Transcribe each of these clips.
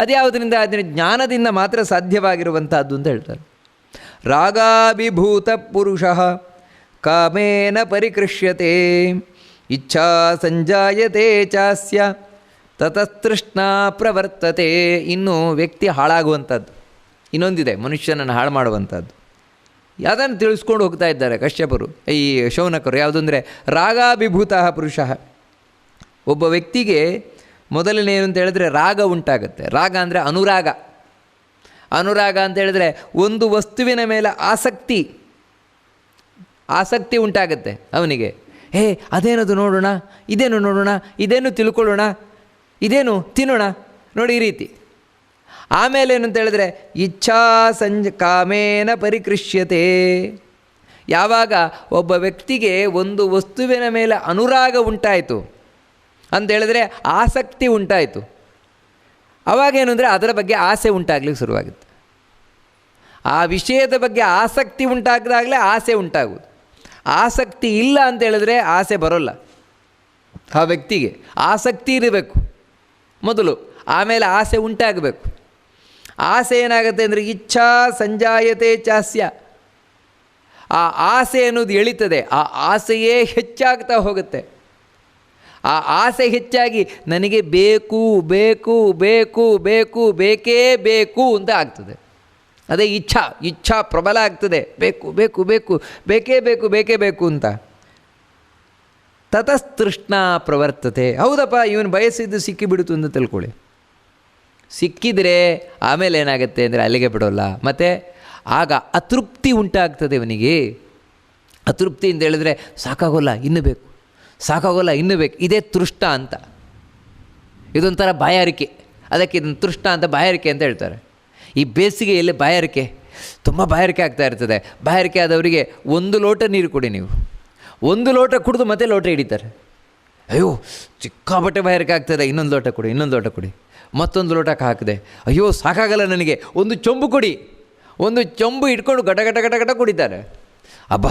ಅದ್ಯಾವುದರಿಂದ ಅದನ್ನು ಜ್ಞಾನದಿಂದ ಮಾತ್ರ ಸಾಧ್ಯವಾಗಿರುವಂಥದ್ದು ಅಂತ ಹೇಳ್ತಾರೆ. ರಾಗಾಭಿಭೂತ ಪುರುಷ ಕಾಮೇನ ಪರಿಕೃಷ್ಯತೆ, ಇಚ್ಛಾ ಸಂಜಾಯತೆ ಚಾಸ್ಯ, ತತಸ್ತೃಷ್ಣ ಪ್ರವರ್ತತೆ. ಇನ್ನು ವ್ಯಕ್ತಿ ಹಾಳಾಗುವಂಥದ್ದು ಇನ್ನೊಂದಿದೆ, ಮನುಷ್ಯನನ್ನು ಹಾಳು ಮಾಡುವಂಥದ್ದು ಯಾವುದನ್ನು ತಿಳಿಸ್ಕೊಂಡು ಹೋಗ್ತಾ ಇದ್ದಾರೆ ಕಶ್ಯಪರು, ಈ ಶೌನಕರು ಯಾವುದಂದರೆ ರಾಗಾಭಿಭೂತ ಪುರುಷ. ಒಬ್ಬ ವ್ಯಕ್ತಿಗೆ ಮೊದಲನೇನು ಅಂತ ಹೇಳಿದ್ರೆ ರಾಗ ಉಂಟಾಗುತ್ತೆ. ರಾಗ ಅಂದರೆ ಅನುರಾಗ. ಅನುರಾಗ ಅಂತ ಹೇಳಿದ್ರೆ ಒಂದು ವಸ್ತುವಿನ ಮೇಲೆ ಆಸಕ್ತಿ. ಆಸಕ್ತಿ ಉಂಟಾಗುತ್ತೆ ಅವನಿಗೆ. ಹೇ, ಅದೇನದು ನೋಡೋಣ? ಇದೇನು ನೋಡೋಣ? ಇದೇನು ತಿಳ್ಕೊಳ್ಳೋಣ? ಇದೇನು ತಿನ್ನೋಣ? ನೋಡಿ ಈ ರೀತಿ. ಆಮೇಲೆ ಏನಂತ ಹೇಳಿದ್ರೆ, ಇಚ್ಛಾ ಸಂಜ ಕಾಮೇನ ಪರಿಕೃಷ್ಯತೆ. ಯಾವಾಗ ಒಬ್ಬ ವ್ಯಕ್ತಿಗೆ ಒಂದು ವಸ್ತುವಿನ ಮೇಲೆ ಅನುರಾಗ ಉಂಟಾಯಿತು ಅಂತ ಹೇಳಿದ್ರೆ ಆಸಕ್ತಿ ಉಂಟಾಯಿತು. ಅವಾಗೇನು ಅಂದರೆ ಅದರ ಬಗ್ಗೆ ಆಸೆ ಉಂಟಾಗ್ಲಿಕ್ಕೆ ಶುರುವಾಗುತ್ತೆ. ಆ ವಿಷಯದ ಬಗ್ಗೆ ಆಸಕ್ತಿ ಉಂಟಾಗದಾಗಲೇ ಆಸೆ ಉಂಟಾಗುವುದು. ಆಸಕ್ತಿ ಇಲ್ಲ ಅಂತ ಹೇಳಿದ್ರೆ ಆಸೆ ಬರೋಲ್ಲ. ಆ ವ್ಯಕ್ತಿಗೆ ಆಸಕ್ತಿ ಇರಬೇಕು. ಮೊದಲು ಆಮೇಲೆ ಆಸೆ ಉಂಟಾಗಬೇಕು. ಆಸೆ ಏನಾಗುತ್ತೆ ಅಂದರೆ ಇಚ್ಛಾ ಸಂಜಾಯತೆ ಚಾಸ್ಯ. ಆ ಆಸೆ ಅನ್ನೋದು ಎಳಿತದೆ. ಆ ಆಸೆಯೇ ಹೆಚ್ಚಾಗ್ತಾ ಹೋಗುತ್ತೆ. ಆ ಆಸೆ ಹೆಚ್ಚಾಗಿ ನನಗೆ ಬೇಕು ಬೇಕು ಬೇಕು ಬೇಕು, ಬೇಕೇ ಬೇಕು ಅಂತ ಆಗ್ತದೆ. ಅದೇ ಇಚ್ಛಾ ಇಚ್ಛಾ ಪ್ರಬಲ ಆಗ್ತದೆ. ಬೇಕು ಬೇಕು ಬೇಕು, ಬೇಕೇ ಬೇಕು ಬೇಕೇ ಬೇಕು ಅಂತ. ತತಸ್ತೃಷ್ಣ ಪ್ರವರ್ತತೆ. ಹೌದಪ್ಪ, ಇವನು ಬಯಸಿದ್ದು ಸಿಕ್ಕಿಬಿಡ್ತು ಅಂತ ತಿಳ್ಕೊಳ್ಳಿ. ಸಿಕ್ಕಿದರೆ ಆಮೇಲೆ ಏನಾಗುತ್ತೆ ಅಂದರೆ ಅಲ್ಲಿಗೆ ಬಿಡೋಲ್ಲ. ಮತ್ತು ಆಗ ಅತೃಪ್ತಿ ಉಂಟಾಗ್ತದೆ ಇವನಿಗೆ. ಅತೃಪ್ತಿ ಅಂತ ಹೇಳಿದ್ರೆ ಸಾಕಾಗೋಲ್ಲ, ಇನ್ನು ಬೇಕು. ಸಾಕಾಗೋಲ್ಲ, ಇನ್ನೂ ಬೇಕು. ಇದೇ ತೃಷ್ಟ ಅಂತ. ಇದೊಂಥರ ಬಾಯಾರಿಕೆ. ಅದಕ್ಕೆ ಇದನ್ನು ತೃಷ್ಟ ಅಂತ ಬಾಯಾರಿಕೆ ಅಂತ ಹೇಳ್ತಾರೆ. ಈ ಬೇಸಿಗೆಯಲ್ಲಿ ಬಾಯಾರಿಕೆ ತುಂಬ ಬಾಯಾರಿಕೆ ಆಗ್ತಾ ಇರ್ತದೆ. ಬಾಯಾರಿಕೆ ಆದವರಿಗೆ ಒಂದು ಲೋಟ ನೀರು ಕೊಡಿ ನೀವು. ಒಂದು ಲೋಟ ಕುಡಿದು ಮತ್ತೆ ಲೋಟ ಹಿಡಿತಾರೆ. ಅಯ್ಯೋ ಸಿಕ್ಕಾಪಟ್ಟೆ ಬಾಯಾರಿಕೆ ಆಗ್ತದೆ. ಇನ್ನೊಂದು ಲೋಟ ಕೊಡಿ, ಇನ್ನೊಂದು ಲೋಟ ಕೊಡಿ. ಮತ್ತೊಂದು ಲೋಟಕ್ಕೆ ಹಾಕಿದೆ. ಅಯ್ಯೋ, ಸಾಕಾಗಲ್ಲ ನನಗೆ. ಒಂದು ಚೊಂಬು ಕೊಡಿ. ಒಂದು ಚೊಂಬು ಇಟ್ಕೊಂಡು ಗಟ ಗಟ ಗಟ ಗಟ ಕುಡಿತಾರೆ. ಅಬ್ಬಾ,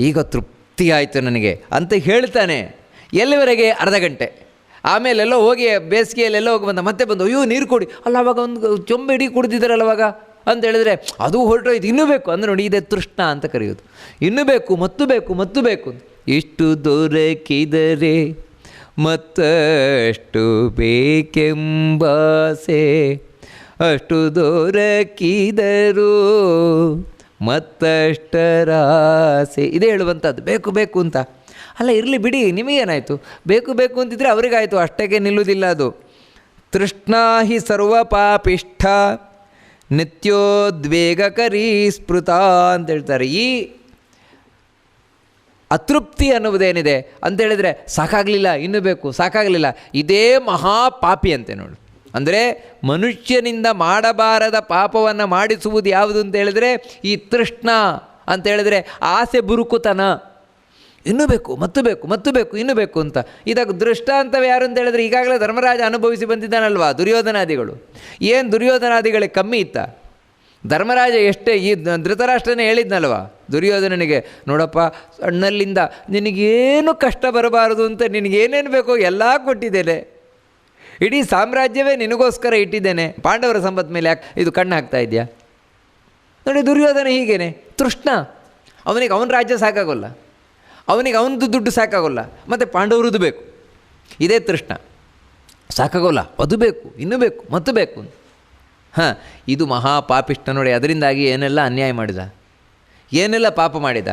ಈಗ ತೃಪ್ತಿ ಆಯಿತು ನನಗೆ ಅಂತ ಹೇಳ್ತಾನೆ. ಎಲ್ಲಿವರೆಗೆ? ಅರ್ಧ ಗಂಟೆ. ಆಮೇಲೆಲ್ಲೋ ಹೋಗಿ ಬೇಸಿಗೆಯಲ್ಲೆಲ್ಲೋ ಹೋಗಿ ಬಂದ, ಮತ್ತೆ ಬಂದು, ಅಯ್ಯೋ, ನೀರು ಕೊಡಿ. ಅಲ್ಲ, ಅವಾಗ ಒಂದು ಚೊಂಬೆ ಇಡೀ ಕುಡಿದಿದ್ದಾರಲ್ಲ ಅವಾಗ? ಅಂತ ಹೇಳಿದ್ರೆ, ಅದು ಹೊರಟೋಯ್ತು, ಇನ್ನೂ ಬೇಕು. ಅಂದರೆ ನೋಡಿ, ಇದೆ ತೃಷ್ಣ ಅಂತ ಕರೆಯೋದು. ಇನ್ನೂ ಬೇಕು, ಮತ್ತು ಬೇಕು ಮತ್ತು ಬೇಕು ಇಷ್ಟು ದೊರಕಿದರೆ ಮತ್ತಷ್ಟು ಬೇಕೆಂಬಾಸೆ ಅಷ್ಟು ದೊರಕಿದರು ಮತ್ತಷ್ಟರಾಸೆ. ಇದೇ ಹೇಳುವಂಥದ್ದು. ಬೇಕು ಬೇಕು ಅಂತ. ಅಲ್ಲ, ಇರಲಿ ಬಿಡಿ, ನಿಮಗೇನಾಯಿತು? ಬೇಕು ಬೇಕು ಅಂತಿದ್ರೆ ಅವರಿಗಾಯಿತು. ಅಷ್ಟಕ್ಕೆ ನಿಲ್ಲುವುದಿಲ್ಲ ಅದು. ತೃಷ್ಣಾ ಹಿ ಸರ್ವಪಾಪಿಷ್ಠ ನಿತ್ಯೋದ್ವೇಗಕರೀ ಸ್ಮೃತ ಅಂತ ಹೇಳ್ತಾರೆ. ಈ ಅತೃಪ್ತಿ ಅನ್ನುವುದೇನಿದೆ? ಅಂತ ಹೇಳಿದರೆ ಸಾಕಾಗಲಿಲ್ಲ, ಇನ್ನೂ ಬೇಕು, ಸಾಕಾಗಲಿಲ್ಲ. ಇದೇ ಮಹಾಪಾಪಿ ಅಂತೆ ನೋಡಿ. ಅಂದರೆ ಮನುಷ್ಯನಿಂದ ಮಾಡಬಾರದ ಪಾಪವನ್ನು ಮಾಡಿಸುವುದು ಯಾವುದು ಅಂತ ಹೇಳಿದರೆ ಈ ತೃಷ್ಣ ಅಂತ ಹೇಳಿದರೆ ಆಸೆ ಬುರುಕುತನ. ಇನ್ನೂ ಬೇಕು, ಮತ್ತು ಬೇಕು ಮತ್ತು ಬೇಕು, ಇನ್ನೂ ಬೇಕು ಅಂತ. ಇದಕ್ಕೆ ಅಂತ ಯಾರು ಅಂತ ಹೇಳಿದ್ರೆ ಈಗಾಗಲೇ ಧರ್ಮರಾಜ ಅನುಭವಿಸಿ ಬಂದಿದ್ದಾನಲ್ವಾ ದುರ್ಯೋಧನಾದಿಗಳು. ಏನು ದುರ್ಯೋಧನಾದಿಗಳಿಗೆ ಕಮ್ಮಿ ಇತ್ತ? ಧರ್ಮರಾಜ ಎಷ್ಟೇ ಈ ಧೃತರಾಷ್ಟ್ರನೇ ಹೇಳಿದ್ನಲ್ವ ದುರ್ಯೋಧನನಿಗೆ, ನೋಡಪ್ಪ, ಸಣ್ಣಲ್ಲಿಂದ ನಿನಗೇನು ಕಷ್ಟ ಬರಬಾರದು ಅಂತ ನಿನಗೇನೇನು ಬೇಕೋ ಎಲ್ಲ ಕೊಟ್ಟಿದ್ದೇನೆ. ಇಡೀ ಸಾಮ್ರಾಜ್ಯವೇ ನಿನಗೋಸ್ಕರ ಇಟ್ಟಿದ್ದೇನೆ. ಪಾಂಡವರ ಸಂಪತ್ ಮೇಲೆ ಯಾಕೆ ಇದು ಕಣ್ಣು ಹಾಕ್ತಾ ಇದೆಯಾ? ನೋಡಿ ದುರ್ಯೋಧನ ಹೀಗೇನೆ, ತೃಷ್ಣ. ಅವನಿಗೆ ಅವನ ರಾಜ್ಯ ಸಾಕಾಗೋಲ್ಲ. ಅವನಿಗೆ ಅವನದು ದುಡ್ಡು ಸಾಕಾಗೋಲ್ಲ. ಮತ್ತು ಪಾಂಡವರದ್ದು ಬೇಕು. ಇದೇ ತೃಷ್ಣ. ಸಾಕಾಗೋಲ್ಲ. ಅದು ಬೇಕು, ಇನ್ನೂ ಬೇಕು, ಮತ್ತು ಬೇಕು. ಹಾಂ, ಇದು ಮಹಾಪಾಪಿಷ್ಟ ನೋಡಿ, ಅದರಿಂದಾಗಿ ಏನೆಲ್ಲ ಅನ್ಯಾಯ ಮಾಡಿದ? ಏನೆಲ್ಲ ಪಾಪ ಮಾಡಿದ?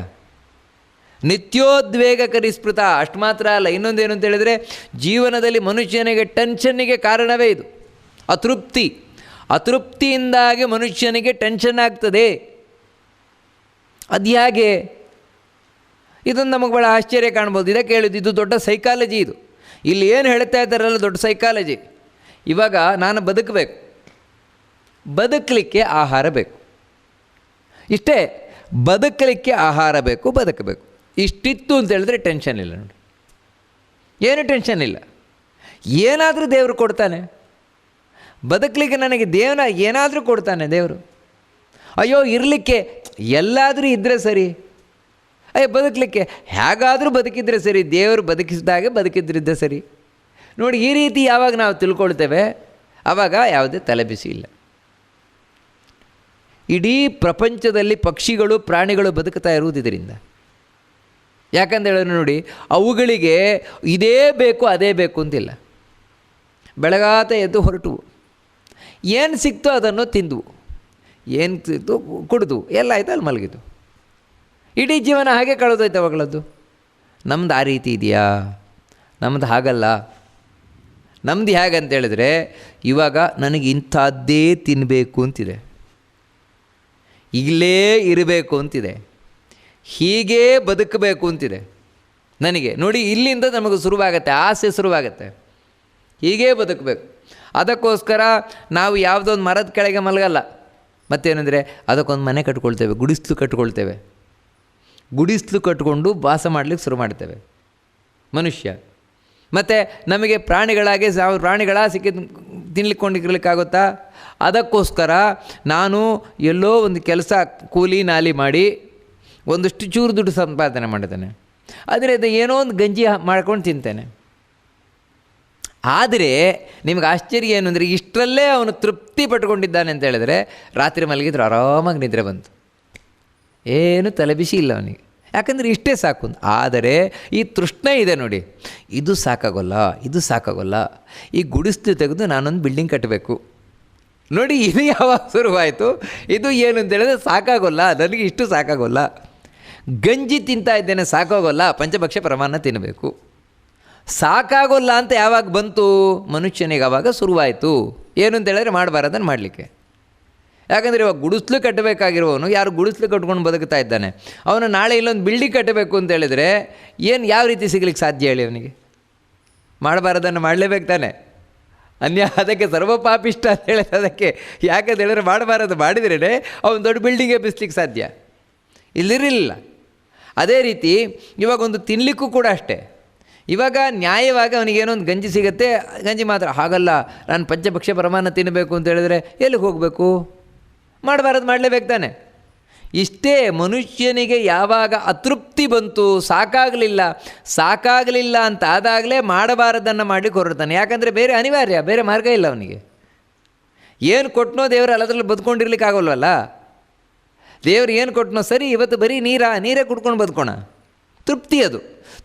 ನಿತ್ಯೋದ್ವೇಗಕರಿ ಸ್ಮೃತ ಅಷ್ಟು ಮಾತ್ರ ಅಲ್ಲ, ಇನ್ನೊಂದೇನು ಅಂತ ಹೇಳಿದರೆ ಜೀವನದಲ್ಲಿ ಮನುಷ್ಯನಿಗೆ ಟೆನ್ಷನ್ನಿಗೆ ಕಾರಣವೇ ಇದು. ಅತೃಪ್ತಿ. ಅತೃಪ್ತಿಯಿಂದಾಗಿ ಮನುಷ್ಯನಿಗೆ ಟೆನ್ಷನ್ ಆಗ್ತದೆ. ಅದು ಹೇಗೆ ಇದನ್ನು ನಮಗೆ ಭಾಳ ಆಶ್ಚರ್ಯ ಕಾಣ್ಬೋದು. ಇದಕ್ಕೆ ಹೇಳಿದ್ದು ಇದು ದೊಡ್ಡ ಸೈಕಾಲಜಿ ಇದು. ಇಲ್ಲಿ ಏನು ಹೇಳ್ತಾ ಇದ್ದಾರಲ್ಲ ದೊಡ್ಡ ಸೈಕಾಲಜಿ ಇವಾಗ ನಾನು ಬದುಕಬೇಕು. ಬದುಕಲಿಕ್ಕೆ ಆಹಾರ ಬೇಕು. ಇಷ್ಟೇ, ಬದುಕಲಿಕ್ಕೆ ಆಹಾರ ಬೇಕು, ಬದುಕಬೇಕು. ಇಷ್ಟಿತ್ತು ಅಂತ ಹೇಳಿದ್ರೆ ಟೆನ್ಷನ್ ಇಲ್ಲ ನೋಡಿ. ಏನು ಟೆನ್ಷನ್ ಇಲ್ಲ. ಏನಾದರೂ ದೇವರು ಕೊಡ್ತಾನೆ. ಬದುಕಲಿಕ್ಕೆ ನನಗೆ ದೇವನ ಏನಾದರೂ ಕೊಡ್ತಾನೆ ದೇವರು. ಅಯ್ಯೋ, ಇರಲಿಕ್ಕೆ ಎಲ್ಲಾದರೂ ಇದ್ದರೆ ಸರಿ. ಅಯ್ಯೋ ಬದುಕಲಿಕ್ಕೆ ಹೇಗಾದರೂ ಬದುಕಿದ್ರೆ ಸರಿ. ದೇವರು ಬದುಕಿಸಿದಾಗೆ ಬದುಕಿದ್ರಿದ್ದೆ ಸರಿ. ನೋಡಿ, ಈ ರೀತಿ ಯಾವಾಗ ನಾವು ತಿಳ್ಕೊಳ್ತೇವೆ ಆವಾಗ ಯಾವುದೇ ತಲೆಬಿಸಿ ಇಲ್ಲ. ಇಡೀ ಪ್ರಪಂಚದಲ್ಲಿ ಪಕ್ಷಿಗಳು, ಪ್ರಾಣಿಗಳು ಬದುಕ್ತಾ ಇರುವುದು ಇದರಿಂದ ಯಾಕಂತ ಹೇಳಿದ್ರೆ ನೋಡಿ, ಅವುಗಳಿಗೆ ಇದೇ ಬೇಕು, ಅದೇ ಬೇಕು ಅಂತಿಲ್ಲ. ಬೆಳಗಾತ ಎದ್ದು ಹೊರಟುವು ಏನು ಸಿಕ್ತೋ ಅದನ್ನು ತಿಂದವು. ಏನು ಸಿಕ್ತು ಕುಡಿದು, ಎಲ್ಲ ಆಯ್ತು, ಅಲ್ಲಿ ಮಲಗಿದ್ದು. ಇಡೀ ಜೀವನ ಹಾಗೆ ಕಳೆದೋಯ್ತು ಅವಾಗಳದ್ದು ನಮ್ದು ಆ ರೀತಿ ಇದೆಯಾ? ನಮ್ದು ಹಾಗಲ್ಲ. ನಮ್ದು ಹೇಗೆ ಅಂತೇಳಿದ್ರೆ ಇವಾಗ ನನಗೆ ಇಂಥದ್ದೇ ತಿನ್ನಬೇಕು ಅಂತಿದೆ. ಇಲ್ಲೇ ಇರಬೇಕು ಅಂತಿದೆ. ಹೀಗೇ ಬದುಕಬೇಕು ಅಂತಿದೆ. ನನಗೆ ನೋಡಿ ಇಲ್ಲಿಂದ ನಮಗೆ ಶುರುವಾಗತ್ತೆ, ಆಸೆ ಶುರುವಾಗತ್ತೆ. ಹೀಗೇ ಬದುಕಬೇಕು. ಅದಕ್ಕೋಸ್ಕರ ನಾವು ಯಾವುದೊಂದು ಮರದ ಕೆಳಗೆ ಮಲಗಲ್ಲ. ಮತ್ತೇನೆಂದರೆ ಅದಕ್ಕೊಂದು ಮನೆ ಕಟ್ಕೊಳ್ತೇವೆ, ಗುಡಿಸ್ಲು ಕಟ್ಕೊಳ್ತೇವೆ. ಗುಡಿಸ್ಲು ಕಟ್ಕೊಂಡು ವಾಸ ಮಾಡಲಿಕ್ಕೆ ಶುರು ಮಾಡ್ತೇವೆ. ಮನುಷ್ಯ. ಮತ್ತು ನಮಗೆ ಪ್ರಾಣಿಗಳಾಗೆ ಸಾವು ಪ್ರಾಣಿಗಳ ಸಿಕ್ಕಿ ತಿನ್ಲಿಕ್ಕೊಂಡಿರ್ಲಿಕ್ಕಾಗುತ್ತಾ? ಅದಕ್ಕೋಸ್ಕರ ನಾನು ಎಲ್ಲೋ ಒಂದು ಕೆಲಸ ಕೂಲಿ ನಾಲಿ ಮಾಡಿ ಒಂದಷ್ಟು ಚೂರು ದುಡ್ಡು ಸಂಪಾದನೆ ಮಾಡಿದ್ದಾನೆ. ಆದರೆ ಅದು ಏನೋ ಒಂದು ಗಂಜಿ ಮಾಡ್ಕೊಂಡು ತಿಂತಾನೆ. ಆದರೆ ನಿಮಗೆ ಆಶ್ಚರ್ಯ ಏನು ಅಂದರೆ ಇಷ್ಟರಲ್ಲೇ ಅವನು ತೃಪ್ತಿ ಪಟ್ಕೊಂಡಿದ್ದಾನೆ ಅಂತ ಹೇಳಿದ್ರೆ ರಾತ್ರಿ ಮಲಗಿದ್ರು ಆರಾಮಾಗಿ ನಿದ್ರೆ ಬಂತು. ಏನು ತಲೆಬಿಸಿ ಇಲ್ಲ ಅವನಿಗೆ. ಯಾಕಂದರೆ ಇಷ್ಟೇ ಸಾಕು. ಆದರೆ ಈ ತೃಷ್ಣ ಇದೆ ನೋಡಿ. ಇದು ಸಾಕಾಗೋಲ್ಲ ಇದು ಸಾಕಾಗೋಲ್ಲ. ಈ ಗುಡಿಸ್ತು ತೆಗೆದು ನಾನೊಂದು ಬಿಲ್ಡಿಂಗ್ ಕಟ್ಟಬೇಕು. ನೋಡಿ ಇದು ಯಾವಾಗ ಶುರುವಾಯಿತು? ಇದು ಏನು ಅಂತ ಹೇಳಿದ್ರೆ ಸಾಕಾಗೋಲ್ಲ, ನನಗೆ ಇಷ್ಟು ಸಾಕಾಗೋಲ್ಲ. ಗಂಜಿ ತಿಂತಾ ಇದ್ದೇನೆ, ಸಾಕಾಗೋಲ್ಲ ಪಂಚಭಕ್ಷ ಪ್ರಮಾಣ ತಿನ್ನಬೇಕು ಸಾಕಾಗೋಲ್ಲ ಅಂತ ಯಾವಾಗ ಬಂತು? ಮನುಷ್ಯನಿಗೆ ಆವಾಗ ಶುರುವಾಯಿತು. ಏನು ಅಂತ ಹೇಳಿದ್ರೆ ಮಾಡಬಾರದನ್ನು ಮಾಡಲಿಕ್ಕೆ. ಯಾಕಂದರೆ ಇವಾಗ ಗುಡಿಸ್ಲು ಕಟ್ಟಬೇಕಾಗಿರುವವನು, ಯಾರು ಗುಡಿಸ್ಲು ಕಟ್ಕೊಂಡು ಬದುಕ್ತಾ ಇದ್ದಾನೆ, ಅವನು ನಾಳೆ ಇಲ್ಲೊಂದು ಬಿಲ್ಡಿಂಗ್ ಕಟ್ಟಬೇಕು ಅಂತ ಹೇಳಿದರೆ ಏನು ಯಾವ ರೀತಿ ಸಿಗ್ಲಿಕ್ಕೆ ಸಾಧ್ಯ ಹೇಳಿ ಅವನಿಗೆ? ಮಾಡಬಾರದನ್ನು ಮಾಡಲೇಬೇಕು ತಾನೆ. ಅನ್ಯ, ಅದಕ್ಕೆ ಸರ್ವಪಾಪಿಷ್ಟ ಅಂತ ಹೇಳಿದ ಅದಕ್ಕೆ ಯಾಕಂತ ಹೇಳಿದ್ರೆ ಮಾಡಬಾರದು ಮಾಡಿದ್ರೇ ಅವನು ದೊಡ್ಡ ಬಿಲ್ಡಿಂಗ್ ಎಬ್ಬಿಸ್ಲಿಕ್ಕೆ ಸಾಧ್ಯ. ಇಲ್ಲಿರಲಿಲ್ಲ. ಅದೇ ರೀತಿ ಇವಾಗ ಒಂದು ತಿನ್ನಲಿಕ್ಕೂ ಕೂಡ ಅಷ್ಟೇ. ಇವಾಗ ನ್ಯಾಯವಾಗಿ ಅವನಿಗೇನೋ ಒಂದು ಗಂಜಿ ಸಿಗುತ್ತೆ, ಗಂಜಿ ಮಾತ್ರ. ಹಾಗಲ್ಲ, ನಾನು ಪಂಚಭಕ್ಷ್ಯ ಪ್ರಮಾಣ ತಿನ್ನಬೇಕು ಅಂತ ಹೇಳಿದ್ರೆ ಎಲ್ಲಿಗೆ ಹೋಗಬೇಕು? ಮಾಡಬಾರದು, ಮಾಡಲೇಬೇಕು ತಾನೆ. ಇಷ್ಟೇ ಮನುಷ್ಯನಿಗೆ ಯಾವಾಗ ಅತೃಪ್ತಿ ಬಂತು, ಸಾಕಾಗಲಿಲ್ಲ ಸಾಕಾಗಲಿಲ್ಲ ಅಂತ ಆದಾಗಲೇ ಮಾಡಬಾರದನ್ನು ಮಾಡಿ ಹೊರಡ್ತಾನೆ. ಯಾಕಂದರೆ ಬೇರೆ ಅನಿವಾರ್ಯ, ಬೇರೆ ಮಾರ್ಗ ಇಲ್ಲ ಅವನಿಗೆ. ಏನು ಕೊಟ್ಟನೋ ದೇವರು ಅಲ್ಲದ್ರಲ್ಲಿ ಬದುಕೊಂಡಿರ್ಲಿಕ್ಕೆ ಆಗೋಲ್ವಲ್ಲ? ದೇವ್ರು ಏನು ಕೊಟ್ಟನೋ ಸರಿ, ಇವತ್ತು ಬರೀ ನೀರಾ, ನೀರೇ ಕುಡ್ಕೊಂಡು ಬದುಕೋಣ. ತೃಪ್ತಿ ಅದು.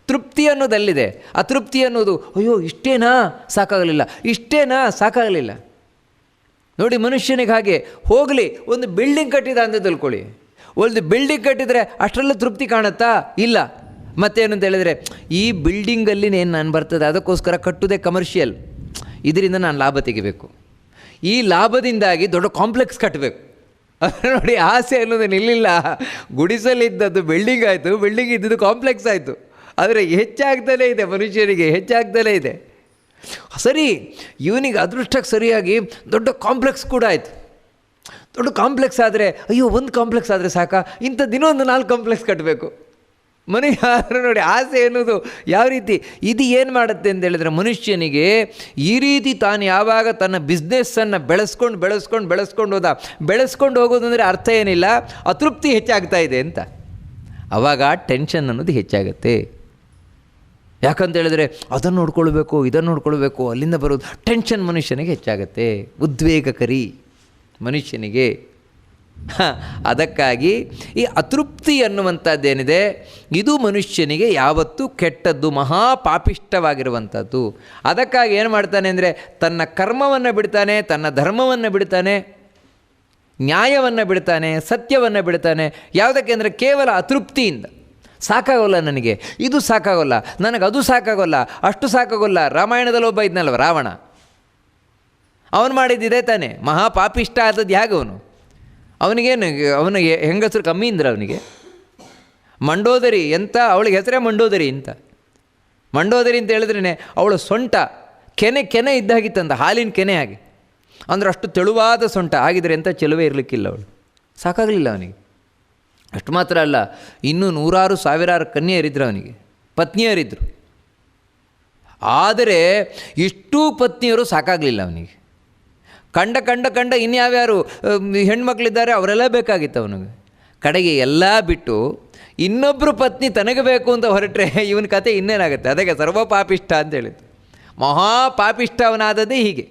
ತೃಪ್ತಿ ಅನ್ನೋದಲ್ಲಿದೆ. ಅತೃಪ್ತಿ ಅನ್ನೋದು, ಅಯ್ಯೋ, ಇಷ್ಟೇನಾ? ಸಾಕಾಗಲಿಲ್ಲ. ಇಷ್ಟೇನಾ? ಸಾಕಾಗಲಿಲ್ಲ. ನೋಡಿ, ಮನುಷ್ಯನಿಗೆ ಹಾಗೆ ಹೋಗಲಿ, ಒಂದು ಬಿಲ್ಡಿಂಗ್ ಕಟ್ಟಿದ ಅಂತ ತಿಳ್ಕೊಳ್ಳಿ. ಒಂದು ಬಿಲ್ಡಿಂಗ್ ಕಟ್ಟಿದರೆ ಅಷ್ಟರಲ್ಲೂ ತೃಪ್ತಿ ಕಾಣುತ್ತಾ? ಇಲ್ಲ. ಮತ್ತೇನು ಅಂತ ಹೇಳಿದರೆ, ಈ ಬಿಲ್ಡಿಂಗಲ್ಲಿ ಏನು ನಾನು ಬರ್ತದೆ, ಅದಕ್ಕೋಸ್ಕರ ಕಟ್ಟುವುದೇ ಕಮರ್ಷಿಯಲ್ ಇದರಿಂದ ನಾನು ಲಾಭ ತೆಗಿಬೇಕು. ಈ ಲಾಭದಿಂದಾಗಿ ದೊಡ್ಡ ಕಾಂಪ್ಲೆಕ್ಸ್ ಕಟ್ಟಬೇಕು ನೋಡಿ ಆಸೆ ಅನ್ನೋದು ನಿಲ್ಲಿಲ್ಲ. ಗುಡಿಸಲಿದ್ದದ್ದು ಬಿಲ್ಡಿಂಗ್ ಆಯಿತು ಬಿಲ್ಡಿಂಗ್ ಇದ್ದದ್ದು ಕಾಂಪ್ಲೆಕ್ಸ್ ಆಯಿತು. ಆದರೆ ಹೆಚ್ಚಾಗ್ತಲೇ ಇದೆ ಮನುಷ್ಯನಿಗೆ ಹೆಚ್ಚಾಗ್ತಲೇ ಇದೆ. ಸರಿ ಇವನಿಗೆ ಅದೃಷ್ಟಕ್ಕೆ ಸರಿಯಾಗಿ ದೊಡ್ಡ ಕಾಂಪ್ಲೆಕ್ಸ್ ಕೂಡ ಆಯಿತು. ದೊಡ್ಡ ಕಾಂಪ್ಲೆಕ್ಸ್ ಆದರೆ, ಅಯ್ಯೋ, ಒಂದು ಕಾಂಪ್ಲೆಕ್ಸ್ ಆದರೆ ಸಾಕ? ಇಂಥದ್ದು ದಿನ ಒಂದು ನಾಲ್ಕು ಕಾಂಪ್ಲೆಕ್ಸ್ ಕಟ್ಟಬೇಕು ಆದ್ರೆ ನೋಡಿ ಆಸೆ ಅನ್ನೋದು ಯಾವ ರೀತಿ? ಇದು ಏನು ಮಾಡುತ್ತೆ ಅಂತ ಹೇಳಿದ್ರೆ ಮನುಷ್ಯನಿಗೆ ಈ ರೀತಿ ತಾನು ಯಾವಾಗ ತನ್ನ ಬಿಸ್ನೆಸ್ಸನ್ನು ಬೆಳೆಸ್ಕೊಂಡು ಬೆಳೆಸ್ಕೊಂಡು ಬೆಳೆಸ್ಕೊಂಡು ಹೋದ, ಬೆಳೆಸ್ಕೊಂಡು ಹೋಗೋದಂದರೆ ಅರ್ಥ ಏನಿಲ್ಲ, ಅತೃಪ್ತಿ ಹೆಚ್ಚಾಗ್ತಾ ಇದೆ ಅಂತ. ಆವಾಗ ಟೆನ್ಷನ್ ಅನ್ನೋದು ಹೆಚ್ಚಾಗುತ್ತೆ. ಯಾಕಂತ ಹೇಳಿದ್ರೆ ಅದನ್ನು ನೋಡ್ಕೊಳ್ಬೇಕು, ಇದನ್ನು ನೋಡ್ಕೊಳ್ಬೇಕು, ಅಲ್ಲಿಂದ ಬರೋದು ಟೆನ್ಷನ್ ಮನುಷ್ಯನಿಗೆ ಹೆಚ್ಚಾಗುತ್ತೆ. ಉದ್ವೇಗಕರಿ ಮನುಷ್ಯನಿಗೆ. ಅದಕ್ಕಾಗಿ ಈ ಅತೃಪ್ತಿ ಅನ್ನುವಂಥದ್ದೇನಿದೆ ಇದು ಮನುಷ್ಯನಿಗೆ ಯಾವತ್ತೂ ಕೆಟ್ಟದ್ದು ಮಹಾಪಾಪಿಷ್ಟವಾಗಿರುವಂಥದ್ದು ಅದಕ್ಕಾಗಿ ಏನು ಮಾಡ್ತಾನೆ ಅಂದರೆ, ತನ್ನ ಕರ್ಮವನ್ನು ಬಿಡ್ತಾನೆ, ತನ್ನ ಧರ್ಮವನ್ನು ಬಿಡ್ತಾನೆ, ನ್ಯಾಯವನ್ನು ಬಿಡ್ತಾನೆ, ಸತ್ಯವನ್ನು ಬಿಡ್ತಾನೆ. ಯಾವುದಕ್ಕೆ ಅಂದರೆ, ಕೇವಲ ಅತೃಪ್ತಿಯಿಂದ. ಸಾಕಾಗೋಲ್ಲ ನನಗೆ, ಇದು ಸಾಕಾಗೋಲ್ಲ, ನನಗೆ ಅದು ಸಾಕಾಗೋಲ್ಲ, ಅಷ್ಟು ಸಾಕಾಗೋಲ್ಲ. ರಾಮಾಯಣದಲ್ಲಿ ಒಬ್ಬ ಇದ್ನಲ್ವ, ರಾವಣ. ಅವನು ಮಾಡಿದ್ದಿದೆ ತಾನೆ ಮಹಾಪಾಪಿಷ್ಟ ಆದದ್ದು ಅವನು ಅವನಿಗೇನು ಅವನಿಗೆ ಹೆಂಗಸರು ಕಮ್ಮಿ ಇಂದ್ರ ಅವನಿಗೆ. ಮಂಡೋದರಿ ಎಂತ, ಅವಳಿಗೆ ಹೆಸರೇ ಮಂಡೋದರಿ ಅಂತ. ಮಂಡೋದರಿ ಅಂತ ಹೇಳಿದ್ರೇ ಅವಳು ಸೊಂಟ, ಕೆನೆ ಕೆನೆ ಇದ್ದಾಗಿತ್ತಂತ ಹಾಲಿನ ಕೆನೆ ಆಗಿ. ಅಂದ್ರೆ ಅಷ್ಟು ತೆಳುವಾದ ಸೊಂಟ ಆಗಿದ್ರೆ ಎಂಥ ಚೆಲುವೆ ಇರಲಿಕ್ಕಿಲ್ಲ ಅವಳು. ಸಾಕಾಗಲಿಲ್ಲ ಅವನಿಗೆ. ಅಷ್ಟು ಮಾತ್ರ ಅಲ್ಲ, ಇನ್ನೂ ನೂರಾರು ಸಾವಿರಾರು ಕನ್ಯೆಯರಿದ್ರು ಅವನಿಗೆ ಪತ್ನಿಯರಿದ್ದರು ಆದರೆ ಇಷ್ಟೂ ಪತ್ನಿಯರು ಸಾಕಾಗಲಿಲ್ಲ ಅವನಿಗೆ. ಕಂಡ ಕಂಡ ಕಂಡ ಇನ್ಯಾವ್ಯಾರು ಹೆಣ್ಮಕ್ಳಿದ್ದಾರೆ ಅವರೆಲ್ಲ ಬೇಕಾಗಿತ್ತು ಅವನಿಗೆ. ಕಡೆಗೆ ಎಲ್ಲ ಬಿಟ್ಟು ಇನ್ನೊಬ್ಬರು ಪತ್ನಿ ತನಗೆ ಬೇಕು ಅಂತ ಹೊರಟ್ರೆ ಇವನ ಕತೆ ಇನ್ನೇನಾಗುತ್ತೆ? ಅದಕ್ಕೆ ಸರ್ವ ಪಾಪಿಷ್ಟ ಅಂತ ಹೇಳಿದ್ದು. ಮಹಾ ಪಾಪಿಷ್ಟ ಹೀಗೆ.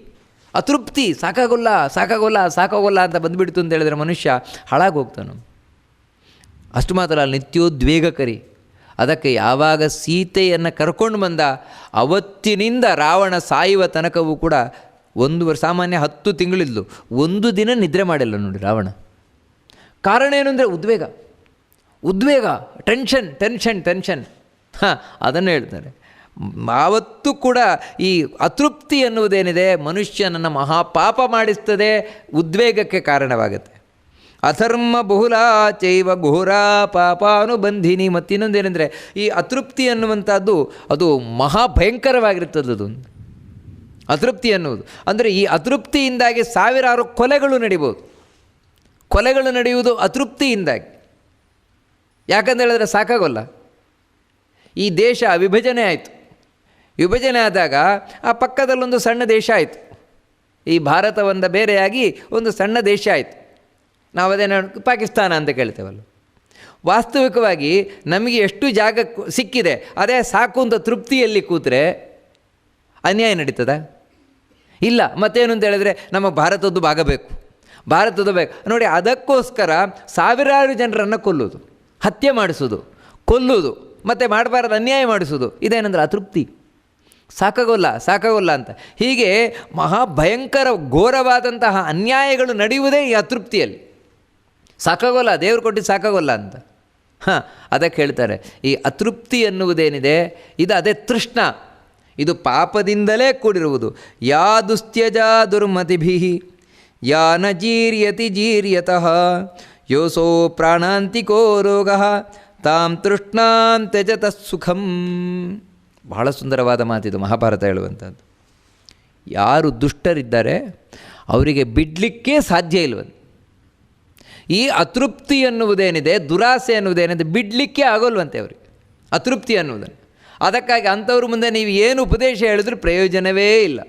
ಅತೃಪ್ತಿ, ಸಾಕಾಗೋಲ್ಲ ಸಾಕಾಗೋಲ್ಲ ಸಾಕಾಗೋಲ್ಲ ಅಂತ ಬಂದುಬಿಡ್ತು ಅಂತ ಹೇಳಿದ್ರೆ ಮನುಷ್ಯ ಹಾಳಾಗಿ ಹೋಗ್ತಾನು. ಅಷ್ಟು ಮಾತ್ರ ಅಲ್ಲಿ ನಿತ್ಯೋದ್ವೇಗಕರಿ ಅದಕ್ಕೆ ಯಾವಾಗ ಸೀತೆಯನ್ನು ಕರ್ಕೊಂಡು ಬಂದ ಅವತ್ತಿನಿಂದ ರಾವಣ ಸಾಯುವ ತನಕವೂ ಕೂಡ ಒಂದು ವರ್ಷ, ಸಾಮಾನ್ಯ ಹತ್ತು ತಿಂಗಳಿದ್ಲು. ಒಂದು ದಿನ ನಿದ್ರೆ ಮಾಡಿಲ್ಲ ನೋಡಿ ರಾವಣ. ಕಾರಣ ಏನು ಅಂದರೆ ಉದ್ವೇಗ. ಉದ್ವೇಗ ಟೆನ್ಷನ್ ಟೆನ್ಷನ್ ಟೆನ್ಷನ್ ಹಾಂ, ಅದನ್ನು ಹೇಳ್ತಾರೆ. ಆವತ್ತು ಕೂಡ ಈ ಅತೃಪ್ತಿ ಎನ್ನುವುದೇನಿದೆ ಮನುಷ್ಯನನ್ನು ಮಹಾಪಾಪ ಮಾಡಿಸ್ತದೆ, ಉದ್ವೇಗಕ್ಕೆ ಕಾರಣವಾಗುತ್ತೆ. ಅಧರ್ಮ ಬಹುಲ ಚೈವ ಘೋರ ಪಾಪಾನುಬಂಧಿನಿ ಮತ್ತಿನ್ನೊಂದೇನೆಂದರೆ, ಈ ಅತೃಪ್ತಿ ಅನ್ನುವಂಥದ್ದು ಅದು ಮಹಾಭಯಂಕರವಾಗಿರ್ತದೆ ಅತೃಪ್ತಿ ಅನ್ನುವುದು. ಅಂದರೆ ಈ ಅತೃಪ್ತಿಯಿಂದಾಗಿ ಸಾವಿರಾರು ಕೊಲೆಗಳು ನಡಿಬೋದು. ಕೊಲೆಗಳು ನಡೆಯುವುದು ಅತೃಪ್ತಿಯಿಂದಾಗಿ. ಯಾಕಂತ ಹೇಳಿದ್ರೆ ಸಾಕಾಗೋಲ್ಲ. ಈ ದೇಶ ವಿಭಜನೆ ಆಯಿತು. ವಿಭಜನೆ ಆದಾಗ ಆ ಪಕ್ಕದಲ್ಲೊಂದು ಸಣ್ಣ ದೇಶ ಆಯಿತು. ಈ ಭಾರತವಂದ ಬೇರೆಯಾಗಿ ಒಂದು ಸಣ್ಣ ದೇಶ ಆಯಿತು. ನಾವು ಅದೇನು ಪಾಕಿಸ್ತಾನ ಅಂತ ಕೇಳ್ತೇವಲ್ಲ ವಾಸ್ತವಿಕವಾಗಿ ನಮಗೆ ಎಷ್ಟು ಜಾಗ ಸಿಕ್ಕಿದೆ, ಅದೇ ಸಾಕು ಅಂತ ತೃಪ್ತಿಯಲ್ಲಿ ಕೂತರೆ ಅನ್ಯಾಯ ನಡೀತದ? ಇಲ್ಲ, ಮತ್ತೇನು ಅಂತ ಹೇಳಿದ್ರೆ ನಮ್ಮ ಭಾರತದ್ದು ಭಾಗ ಬೇಕು. ಭಾರತದ ಬೇಕು. ನೋಡಿ, ಅದಕ್ಕೋಸ್ಕರ ಸಾವಿರಾರು ಜನರನ್ನು ಕೊಲ್ಲುವುದು, ಹತ್ಯೆ ಮಾಡಿಸೋದು ಕೊಲ್ಲುವುದು, ಮತ್ತು ಮಾಡಬಾರದು ಅನ್ಯಾಯ ಮಾಡಿಸೋದು ಇದೇನೆಂದ್ರೆ ಅತೃಪ್ತಿ. ಸಾಕಾಗೋಲ್ಲ ಸಾಕಾಗೋಲ್ಲ ಅಂತ. ಹೀಗೆ ಮಹಾಭಯಂಕರ ಘೋರವಾದಂತಹ ಅನ್ಯಾಯಗಳು ನಡೆಯುವುದೇ ಈ ಅತೃಪ್ತಿಯಲ್ಲಿ. ಸಾಕಾಗೋಲ್ಲ, ದೇವರು ಕೊಟ್ಟು ಸಾಕಾಗೋಲ್ಲ ಅಂತ. ಹಾಂ, ಅದಕ್ಕೆ ಹೇಳ್ತಾರೆ, ಈ ಅತೃಪ್ತಿ ಎನ್ನುವುದೇನಿದೆ, ಇದು ಅದೇ ತೃಷ್ಣ. ಇದು ಪಾಪದಿಂದಲೇ ಕೂಡಿರುವುದು. ಯಾ ದುಸ್ತ್ಯಜ ದುರ್ಮತಿಭಿ, ಯಾ ನ ಜೀರ್ಯತಿ ಜೀರ್ಯತಃ, ಯೋಸೋ ಪ್ರಾಣಾಂತಿಕೋ ರೋಗ, ತಾಂ ತೃಷ್ಣಾಂ ತ್ಯಜತ ಸುಖಂ. ಬಹಳ ಸುಂದರವಾದ ಮಾತಿದು ಮಹಾಭಾರತ ಹೇಳುವಂಥದ್ದು. ಯಾರು ದುಷ್ಟರಿದ್ದಾರೆ ಅವರಿಗೆ ಬಿಡಲಿಕ್ಕೆ ಸಾಧ್ಯ ಇಲ್ವಂತೆ. ಈ ಅತೃಪ್ತಿ ಅನ್ನುವುದೇನಿದೆ, ದುರಾಸೆ ಅನ್ನುವುದೇನಿದೆ, ಬಿಡಲಿಕ್ಕೆ ಆಗೋಲ್ವಂತೆ ಅವರಿಗೆ. ಅತೃಪ್ತಿ ಅನ್ನುವುದನ್ನು. ಅದಕ್ಕಾಗಿ ಅಂಥವ್ರ ಮುಂದೆ ನೀವು ಏನು ಉಪದೇಶ ಹೇಳಿದ್ರು ಪ್ರಯೋಜನವೇ ಇಲ್ಲ.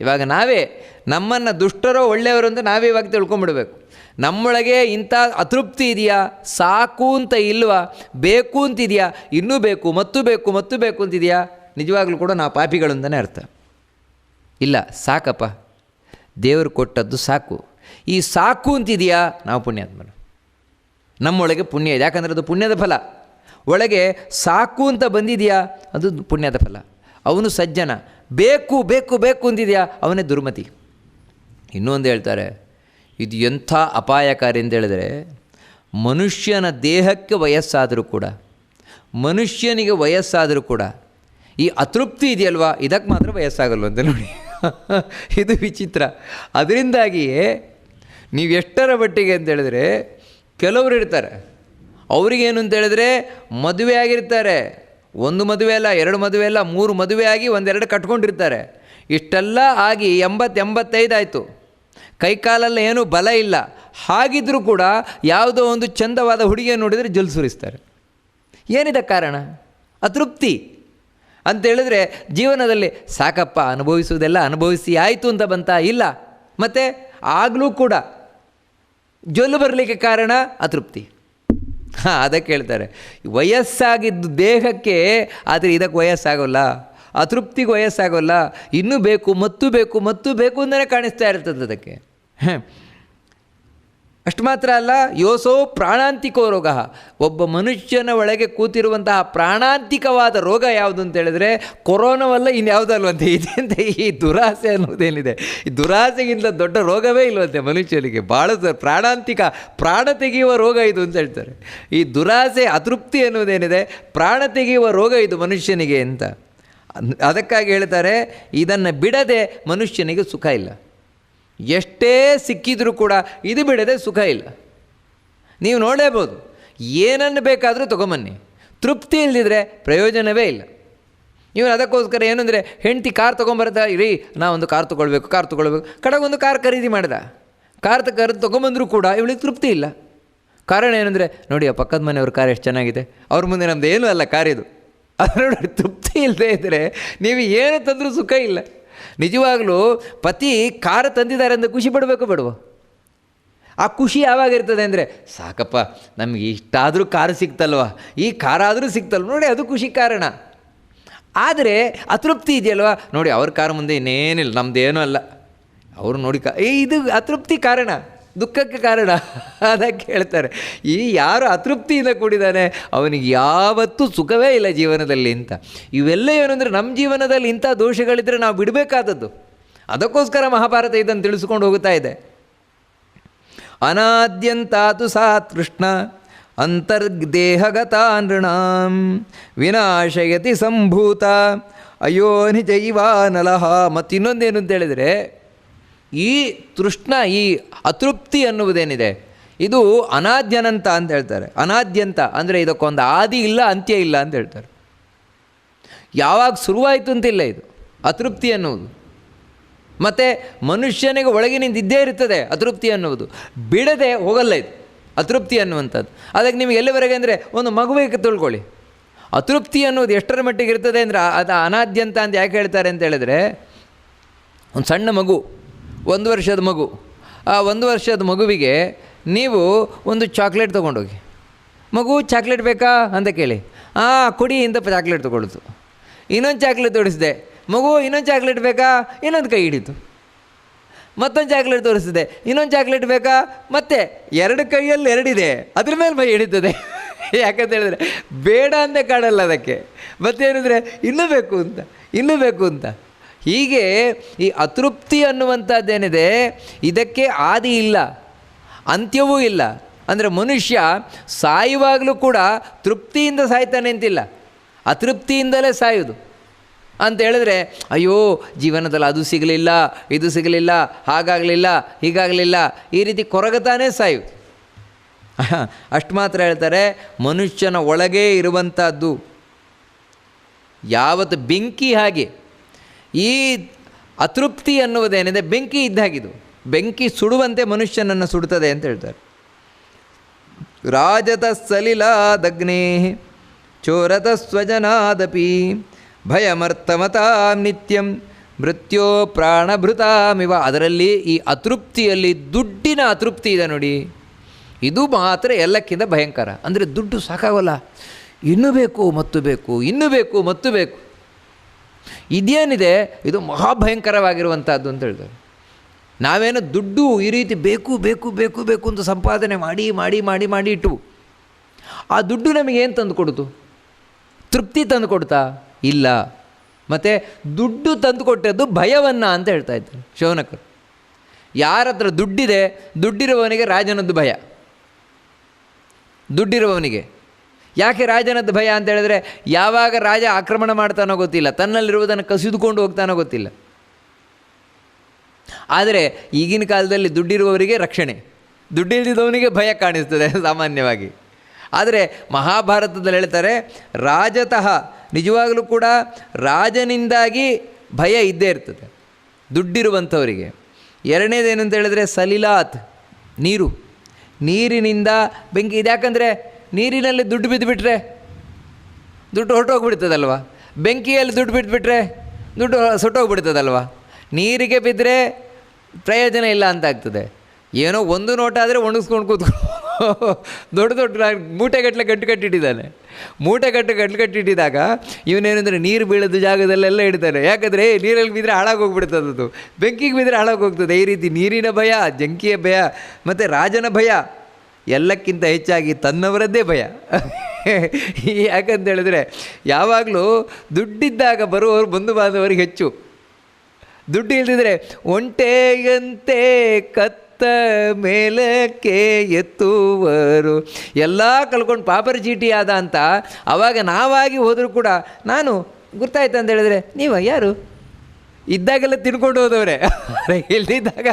ಇವಾಗ ನಾವೇ ನಮ್ಮನ್ನು ದುಷ್ಟರೋ ಒಳ್ಳೆಯವರು ಅಂತ ನಾವೇ ಇವಾಗ ತಿಳ್ಕೊಂಬಿಡ್ಬೇಕು. ನಮ್ಮೊಳಗೆ ಇಂಥ ಅತೃಪ್ತಿ ಇದೆಯಾ? ಸಾಕು ಅಂತ ಇಲ್ವಾ? ಬೇಕು ಅಂತಿದೆಯಾ ಇನ್ನೂ ಬೇಕು, ಮತ್ತು ಬೇಕು ಮತ್ತು ಬೇಕು ಅಂತಿದೆಯಾ ನಿಜವಾಗ್ಲೂ ಕೂಡ ನಾವು ಪಾಪಿಗಳು ಅಂತಲೇ ಅರ್ಥ. ಇಲ್ಲ, ಸಾಕಪ್ಪ. ದೇವರು ಕೊಟ್ಟದ್ದು ಸಾಕು. ಈ ಸಾಕು ಅಂತಿದೆಯಾ ನಾವು ಪುಣ್ಯಾತ್ಮನು ನಮ್ಮೊಳಗೆ ಪುಣ್ಯ ಇದೆ. ಯಾಕಂದರೆ ಅದು ಪುಣ್ಯದ ಫಲ. ಒಳಗೆ ಸಾಕು ಅಂತ ಬಂದಿದೆಯಾ? ಅದು ಪುಣ್ಯದ ಫಲ. ಅವನು ಸಜ್ಜನ. ಬೇಕು ಬೇಕು ಬೇಕು ಅಂದಿದೆಯಾ? ಅವನೇ ದುರ್ಮತಿ. ಇನ್ನೊಂದು ಹೇಳ್ತಾರೆ, ಇದು ಎಂಥ ಅಪಾಯಕಾರಿ ಅಂತ ಹೇಳಿದರೆ, ಮನುಷ್ಯನ ದೇಹಕ್ಕೆ ವಯಸ್ಸಾದರೂ ಕೂಡ, ಮನುಷ್ಯನಿಗೆ ವಯಸ್ಸಾದರೂ ಕೂಡ, ಈ ಅತೃಪ್ತಿ ಇದೆಯಲ್ವಾ? ಇದಕ್ಕೆ ಮಾತ್ರ ವಯಸ್ಸಾಗಲ್ವಂತ ನೋಡಿ. ಇದು ವಿಚಿತ್ರ. ಅದರಿಂದಾಗಿಯೇ, ನೀವೆಷ್ಟರ ಮಟ್ಟಿಗೆ ಅಂತ ಹೇಳಿದ್ರೆ, ಕೆಲವರು ಇರ್ತಾರೆ. ಅವರಿಗೇನು ಅಂತ ಹೇಳಿದ್ರೆ ಮದುವೆ ಆಗಿರ್ತಾರೆ. ಒಂದು ಮದುವೆ ಅಲ್ಲ, ಎರಡು ಮದುವೆ ಅಲ್ಲ, ಮೂರು ಮದುವೆ ಆಗಿ ಒಂದೆರಡು ಕಟ್ಕೊಂಡಿರ್ತಾರೆ. ಇಷ್ಟೆಲ್ಲ ಆಗಿ ಎಂಬತ್ತು ಎಂಬತ್ತೈದು ಆಯಿತು. ಕೈಕಾಲೆಲ್ಲ ಏನೂ ಬಲ ಇಲ್ಲ. ಹಾಗಿದ್ರೂ ಕೂಡ ಯಾವುದೋ ಒಂದು ಚಂದವಾದ ಹುಡುಗಿಯನ್ನು ನೋಡಿದರೆ ಜಲ್ ಸುರಿಸ್ತಾರೆ. ಏನಿದೆ ಕಾರಣ? ಅತೃಪ್ತಿ. ಅಂತೇಳಿದ್ರೆ ಜೀವನದಲ್ಲಿ ಸಾಕಪ್ಪ, ಅನುಭವಿಸುವುದೆಲ್ಲ ಅನುಭವಿಸಿ ಆಯಿತು ಅಂತ ಬಂತ ಇಲ್ಲ. ಮತ್ತು ಆಗಲೂ ಕೂಡ ಜೊಲ್ಲು ಬರಲಿಕ್ಕೆ ಕಾರಣ ಅತೃಪ್ತಿ. ಹಾಂ ಅದಕ್ಕೆ ಹೇಳ್ತಾರೆ ವಯಸ್ಸಾಗಿದ್ದು ದೇಹಕ್ಕೆ ಆದರೆ ಇದಕ್ಕೆ ವಯಸ್ಸಾಗೋಲ್ಲ. ಅತೃಪ್ತಿಗೆ ವಯಸ್ಸಾಗೋಲ್ಲ. ಇನ್ನೂ ಬೇಕು, ಮತ್ತೂ ಬೇಕು ಮತ್ತೂ ಬೇಕು ಅಂತಲೇ ಕಾಣಿಸ್ತಾ ಇರ್ತದೆ ಅದಕ್ಕೆ. ಅಷ್ಟು ಮಾತ್ರ ಅಲ್ಲ, ಯೋಸೋ ಪ್ರಾಣಾಂತಿಕೋ ರೋಗ. ಒಬ್ಬ ಮನುಷ್ಯನ ಒಳಗೆ ಕೂತಿರುವಂತಹ ಪ್ರಾಣಾಂತಿಕವಾದ ರೋಗ ಯಾವುದು ಅಂತ ಹೇಳಿದ್ರೆ, ಕೊರೋನಾವಲ್ಲ ಇನ್ಯಾವುದಲ್ವಂತೆ? ಇದೆಂತ ಈ ದುರಾಸೆ ಅನ್ನೋದೇನಿದೆ? ಈ ದುರಾಸೆಗಿಂತ ದೊಡ್ಡ ರೋಗವೇ ಇಲ್ವಂತೆ ಮನುಷ್ಯನಿಗೆ? ಭಾಳ ಪ್ರಾಣಾಂತಿಕ, ಪ್ರಾಣ ತೆಗೆಯುವ ರೋಗ ಇದು ಅಂತ ಹೇಳ್ತಾರೆ. ಈ ದುರಾಸೆ, ಅತೃಪ್ತಿ ಅನ್ನೋದೇನಿದೆ? ಪ್ರಾಣ ತೆಗೆಯುವ ರೋಗ ಇದು ಮನುಷ್ಯನಿಗೆ ಅಂತ. ಅದ್- ಅದಕ್ಕಾಗಿ ಹೇಳ್ತಾರೆ, ಇದನ್ನು ಬಿಡದೆ ಮನುಷ್ಯನಿಗೆ ಸುಖ ಇಲ್ಲ. ಎಷ್ಟೇ ಸಿಕ್ಕಿದರೂ ಕೂಡ ಇದು ಬಿಡದೆ ಸುಖ ಇಲ್ಲ. ನೀವು ನೋಡಲೇಬೋದು, ಏನನ್ನು ಬೇಕಾದರೂ ತೊಗೊಂಬನ್ನಿ. ತೃಪ್ತಿ ಇಲ್ಲದಿದ್ರೆ ಪ್ರಯೋಜನವೇ ಇಲ್ಲ. ನೀವು ಅದಕ್ಕೋಸ್ಕರ ಏನಂದರೆ ಹೆಂಡತಿ ಕಾರ್ ತೊಗೊಂಬರ್ತಾ ಇರಿ, ನಾವೊಂದು ಕಾರ್ ತೊಗೊಳ್ಬೇಕು ಕಾರ್ ತೊಗೊಳ್ಬೇಕು. ಕಡೆಗೊಂದು ಕಾರ್ ಖರೀದಿ ಮಾಡಿದ. ಕಾರ್ ಕರೆದು ತೊಗೊಂಬಂದರೂ ಕೂಡ ಇವಳಿಗೆ ತೃಪ್ತಿ ಇಲ್ಲ. ಕಾರಣ ಏನಂದರೆ, ನೋಡಿ ಆ ಪಕ್ಕದ ಮನೆಯವ್ರ ಕಾರ್ ಎಷ್ಟು ಚೆನ್ನಾಗಿದೆ. ಅವ್ರ ಮುಂದೆ ನಮ್ಮದು ಏನೂ ಅಲ್ಲ ಕಾರ್ ಇದು. ಅದು ತೃಪ್ತಿ ಇಲ್ಲದೆ ಇದ್ದರೆ ನೀವು ಏನು ತಂದರೂ ಸುಖ ಇಲ್ಲ. ನಿಜವಾಗಲೂ ಪತಿ ಕಾರ ತಂದಿದ್ದಾರೆ ಅಂತ ಖುಷಿ ಪಡಬೇಕು ಬಿಡುವ ಆ ಖುಷಿ ಯಾವಾಗ ಇರ್ತದೆ ಅಂದರೆ, ಸಾಕಪ್ಪ, ನಮಗೆ ಇಷ್ಟಾದರೂ ಕಾರು ಸಿಕ್ತಲ್ವ? ಈ ಕಾರಾದರೂ ಸಿಕ್ತಲ್ವ? ನೋಡಿ, ಅದು ಖುಷಿ ಕಾರಣ. ಆದರೆ ಅತೃಪ್ತಿ ಇದೆಯಲ್ವ? ನೋಡಿ, ಅವ್ರ ಕಾರ ಮುಂದೆ ಇನ್ನೇನಿಲ್ಲ ನಮ್ಮದೇನೂ ಅಲ್ಲ. ಅವರು ನೋಡಿ ಕಾ ಇದು ಅತೃಪ್ತಿ ಕಾರಣ. ದುಃಖಕ್ಕೆ ಕಾರಣ ಅದಕ್ಕೆ ಹೇಳ್ತಾರೆ ಈ ಯಾರು ಅತೃಪ್ತಿಯಿಂದ ಕೂಡಿದ್ದಾನೆ, ಅವನಿಗೆ ಯಾವತ್ತೂ ಸುಖವೇ ಇಲ್ಲ ಜೀವನದಲ್ಲಿ ಅಂತ. ಇವೆಲ್ಲ ಏನು ನಮ್ಮ ಜೀವನದಲ್ಲಿ ಇಂಥ ದೋಷಗಳಿದ್ದರೆ ನಾವು ಬಿಡಬೇಕಾದದ್ದು. ಅದಕ್ಕೋಸ್ಕರ ಮಹಾಭಾರತ ಇದನ್ನು ತಿಳಿಸ್ಕೊಂಡು ಹೋಗುತ್ತಾ ಇದೆ. ಅನಾದ್ಯಂತಾತು ಸಾ ತೃಷ್ಣ, ಅಂತರ್ದೇಹಗತ ನೃಣಾಂ, ವಿನಾಶಯತಿ ಸಂಭೂತ ಅಯೋನಿ ಜೈವಾನಲಹ ಮತ್ತು ಇನ್ನೊಂದೇನು ಅಂತ ಹೇಳಿದರೆ ಈ ತೃಷ್ಣ, ಈ ಅತೃಪ್ತಿ ಅನ್ನುವುದೇನಿದೆ? ಇದು ಅನಾದ್ಯನಂತ ಅಂತ ಹೇಳ್ತಾರೆ. ಅನಾದ್ಯಂತ ಅಂದರೆ ಇದಕ್ಕೊಂದು ಆದಿ ಇಲ್ಲ, ಅಂತ್ಯ ಇಲ್ಲ ಅಂತ ಹೇಳ್ತಾರೆ. ಯಾವಾಗ ಶುರುವಾಯಿತು ಅಂತಿಲ್ಲ ಇದು. ಅತೃಪ್ತಿ ಅನ್ನುವುದು. ಮತ್ತು ಮನುಷ್ಯನಿಗೆ ಒಳಗಿನಿಂದ ಇದ್ದೇ ಇರ್ತದೆ ಅತೃಪ್ತಿ ಅನ್ನುವುದು. ಬಿಡದೆ ಹೋಗಲ್ಲ ಇದು. ಅತೃಪ್ತಿ ಅನ್ನುವಂಥದ್ದು. ಅದಕ್ಕೆ ನಿಮಗೆ ಎಲ್ಲಿವರೆಗೆ ಅಂದರೆ ಒಂದು ಮಗುವಿಗೆ ತಿಳ್ಕೊಳ್ಳಿ. ಅತೃಪ್ತಿ ಅನ್ನೋದು ಎಷ್ಟರ ಮಟ್ಟಿಗೆ ಇರ್ತದೆ ಅಂದರೆ ಅದು ಅನಾದ್ಯಂತ ಅಂತ ಯಾಕೆ ಹೇಳ್ತಾರೆ ಅಂತ ಹೇಳಿದ್ರೆ, ಒಂದು ಸಣ್ಣ ಮಗು ಒಂದು ವರ್ಷದ ಮಗು. ಆ ಒಂದು ವರ್ಷದ ಮಗುವಿಗೆ ನೀವು ಒಂದು ಚಾಕ್ಲೇಟ್ ತೊಗೊಂಡೋಗಿ. ಮಗು, ಚಾಕ್ಲೇಟ್ ಬೇಕಾ ಅಂತ ಕೇಳಿ. ಆ, ಕುಡಿ ಅಂತ ಚಾಕ್ಲೇಟ್ ತೊಗೊಳ್ತು ಇನ್ನೊಂದು ಚಾಕ್ಲೇಟ್ ತೋರಿಸಿದೆ. ಮಗು, ಇನ್ನೊಂದು ಚಾಕ್ಲೇಟ್ ಬೇಕಾ? ಇನ್ನೊಂದು ಕೈ ಹಿಡಿತು. ಮತ್ತೊಂದು ಚಾಕ್ಲೇಟ್ ತೋರಿಸಿದೆ. ಇನ್ನೊಂದು ಚಾಕ್ಲೇಟ್ ಬೇಕಾ? ಮತ್ತೆ ಎರಡು ಕೈಯಲ್ಲಿ ಎರಡಿದೆ ಅದ್ರ ಮೇಲೆ ಮೈ ಹಿಡಿತದೆ. ಯಾಕಂತ ಹೇಳಿದ್ರೆ ಬೇಡ ಅಂತ ಕಾಡಲ್ಲ ಅದಕ್ಕೆ. ಮತ್ತೇನಿದ್ರೆ ಇನ್ನೂ ಬೇಕು ಅಂತ, ಇನ್ನೂ ಬೇಕು ಅಂತ. ಹೀಗೆ ಈ ಅತೃಪ್ತಿ ಅನ್ನುವಂಥದ್ದೇನಿದೆ, ಇದಕ್ಕೆ ಆದಿ ಇಲ್ಲ, ಅಂತ್ಯವೂ ಇಲ್ಲ. ಅಂದರೆ ಮನುಷ್ಯ ಸಾಯುವಾಗಲೂ ಕೂಡ ತೃಪ್ತಿಯಿಂದ ಸಾಯ್ತಾನೆ ಅಂತಿಲ್ಲ ಅತೃಪ್ತಿಯಿಂದಲೇ ಸಾಯೋದು. ಅಂತ ಹೇಳಿದ್ರೆ, ಅಯ್ಯೋ, ಜೀವನದಲ್ಲಿ ಅದು ಸಿಗಲಿಲ್ಲ, ಇದು ಸಿಗಲಿಲ್ಲ, ಹಾಗಾಗಲಿಲ್ಲ, ಹೀಗಾಗಲಿಲ್ಲ, ಈ ರೀತಿ ಕೊರಗತಾನೇ ಸಾಯು ಅಷ್ಟು ಮಾತ್ರ ಹೇಳ್ತಾರೆ, ಮನುಷ್ಯನ ಒಳಗೇ ಇರುವಂಥದ್ದು. ಯಾವತ್ತು ಬೆಂಕಿ ಹಾಗೆ ಈ ಅತೃಪ್ತಿ ಅನ್ನುವುದೇನಿದೆ ಬೆಂಕಿ ಇದ್ದಾಗಿದು ಬೆಂಕಿ ಸುಡುವಂತೆ ಮನುಷ್ಯನನ್ನು ಸುಡುತ್ತದೆ ಅಂತ ಹೇಳ್ತಾರೆ. ರಾಜತ ಸಲಿಲಾದಗ್ನೇ, ಚೋರತ ಸ್ವಜನಾದಪಿ, ಭಯಮರ್ಥಮತಾಂ ನಿತ್ಯಂ, ಮೃತ್ಯೋ ಪ್ರಾಣಭೃತಾಮಿವ. ಅದರಲ್ಲಿ ಈ ಅತೃಪ್ತಿಯಲ್ಲಿ ದುಡ್ಡಿನ ಅತೃಪ್ತಿ ಇದೆ ನೋಡಿ. ಇದು ಮಾತ್ರ ಎಲ್ಲಕ್ಕಿಂತ ಭಯಂಕರ. ಅಂದರೆ ದುಡ್ಡು ಸಾಕಾಗಲ್ಲ. ಇನ್ನೂ ಬೇಕು, ಮತ್ತು ಬೇಕು, ಇನ್ನೂ ಬೇಕು, ಮತ್ತು ಬೇಕು. ಇದೇನಿದೆ? ಇದು ಮಹಾಭಯಂಕರವಾಗಿರುವಂಥದ್ದು ಅಂತ ಹೇಳ್ತಾರೆ. ನಾವೇನು ದುಡ್ಡು ಈ ರೀತಿ ಬೇಕು ಬೇಕು ಬೇಕು ಬೇಕು ಅಂತ ಸಂಪಾದನೆ ಮಾಡಿ ಮಾಡಿ ಮಾಡಿ ಮಾಡಿ ಇಟ್ಟು ಆ ದುಡ್ಡು ನಮಗೆ ಏನು ತಂದು ಕೊಡ್ತು ತೃಪ್ತಿ ತಂದು ಕೊಡ್ತಾ ಇಲ್ಲ. ಮತ್ತು ದುಡ್ಡು ತಂದು ಕೊಟ್ಟದ್ದು ಭಯವನ್ನು ಅಂತ ಹೇಳ್ತಾ ಇದ್ದಾರೆ ಶೌನಕರು. ಯಾರ ಹತ್ರ ದುಡ್ಡಿದೆ, ದುಡ್ಡಿರುವವನಿಗೆ ರಾಜನದ್ದು ಭಯ. ದುಡ್ಡಿರುವವನಿಗೆ. ಯಾಕೆ ರಾಜನದ್ದು ಭಯ ಅಂತ ಹೇಳಿದ್ರೆ ಯಾವಾಗ ರಾಜ ಆಕ್ರಮಣ ಮಾಡ್ತಾನೋ ಗೊತ್ತಿಲ್ಲ, ತನ್ನಲ್ಲಿರುವುದನ್ನು ಕಸಿದುಕೊಂಡು ಹೋಗ್ತಾನೋ ಗೊತ್ತಿಲ್ಲ. ಆದರೆ ಈಗಿನ ಕಾಲದಲ್ಲಿ ದುಡ್ಡಿರುವವರಿಗೆ ರಕ್ಷಣೆ ದುಡ್ಡಿಲ್ಲದವನಿಗೆ ಭಯ ಕಾಣಿಸ್ತದೆ ಸಾಮಾನ್ಯವಾಗಿ. ಆದರೆ ಮಹಾಭಾರತದಲ್ಲಿ ಹೇಳ್ತಾರೆ, ರಾಜತಃ ನಿಜವಾಗಲೂ ಕೂಡ ರಾಜನಿಂದಾಗಿ ಭಯ ಇದ್ದೇ ಇರ್ತದೆ, ದುಡ್ಡಿರುವಂಥವರಿಗೆ. ಎರಡನೇದೇನು ಅಂತ ಹೇಳಿದ್ರೆ ಸಲಿಲಾತ್, ನೀರು. ನೀರಿನಿಂದ ಬೆಂಕಿ, ಇದ್ಯಾಕಂದರೆ ನೀರಿನಲ್ಲಿ ದುಡ್ಡು ಬಿದ್ದುಬಿಟ್ರೆ ದುಡ್ಡು ಹೊರಟೋಗ್ಬಿಡ್ತದಲ್ವ? ಬೆಂಕಿಯಲ್ಲಿ ದುಡ್ಡು ಬಿದ್ದುಬಿಟ್ರೆ ದುಡ್ಡು ಸುಟ್ಟೋಗ್ಬಿಡ್ತದಲ್ವ? ನೀರಿಗೆ ಬಿದ್ದರೆ ಪ್ರಯೋಜನ ಇಲ್ಲ ಅಂತ ಆಗ್ತದೆ. ಏನೋ ಒಂದು ನೋಟ ಆದರೆ ಒಣಗಿಸ್ಕೊಂಡು ಕೂತ್ಕೊಂಡು ದೊಡ್ಡ ದೊಡ್ಡ ಮೂಟೆಗಟ್ಟಲೆ ಗಂಟು ಕಟ್ಟಿಟ್ಟಿದ್ದಾನೆ. ಮೂಟೆಗಟ್ಟು ಗಂಟು ಕಟ್ಟಿಟ್ಟಿದಾಗ ಇವನೇನಂದರೆ ನೀರು ಬೀಳೋದು ಜಾಗದಲ್ಲೆಲ್ಲ ಇಡ್ತಾನೆ. ಯಾಕಂದರೆ ನೀರಲ್ಲಿ ಬಿದ್ದರೆ ಹಾಳಾಗೋಗ್ಬಿಡ್ತದದು ಬೆಂಕಿಗೆ ಬಿದ್ದರೆ ಹಾಳಾಗೋಗ್ತದೆ ಈ ರೀತಿ ನೀರಿನ ಭಯ, ಜಂಕಿಯ ಭಯ, ಮತ್ತು ರಾಜನ ಭಯ ಎಲ್ಲಕ್ಕಿಂತ ಹೆಚ್ಚಾಗಿ ತನ್ನವರದ್ದೇ ಭಯ. ಯಾಕಂತ ಹೇಳಿದ್ರೆ ಯಾವಾಗಲೂ ದುಡ್ಡಿದ್ದಾಗ ಬರುವವರು ಬಂಧು ಬಾಂಧವರಿಗೆ ಹೆಚ್ಚು. ದುಡ್ಡು ಇಲ್ದಿದ್ರೆ ಒಂಟೆಯಂತೆ ಕತ್ತ ಮೇಲಕ್ಕೆ ಎತ್ತುವರು. ಎಲ್ಲ ಕಲ್ಕೊಂಡು ಪಾಪರ್ ಚೀಟಿ ಆದ ಅಂತ ಆವಾಗ ನಾವಾಗಿ ಹೋದರೂ ಕೂಡ ನಾನು ಗುರ್ತಾಯ್ತು ಅಂತ ಹೇಳಿದ್ರೆ, ನೀವು ಯಾರು? ಇದ್ದಾಗೆಲ್ಲ ತಿನ್ಕೊಂಡು ಹೋದವ್ರೆ. ಇಲ್ಲಿದ್ದಾಗ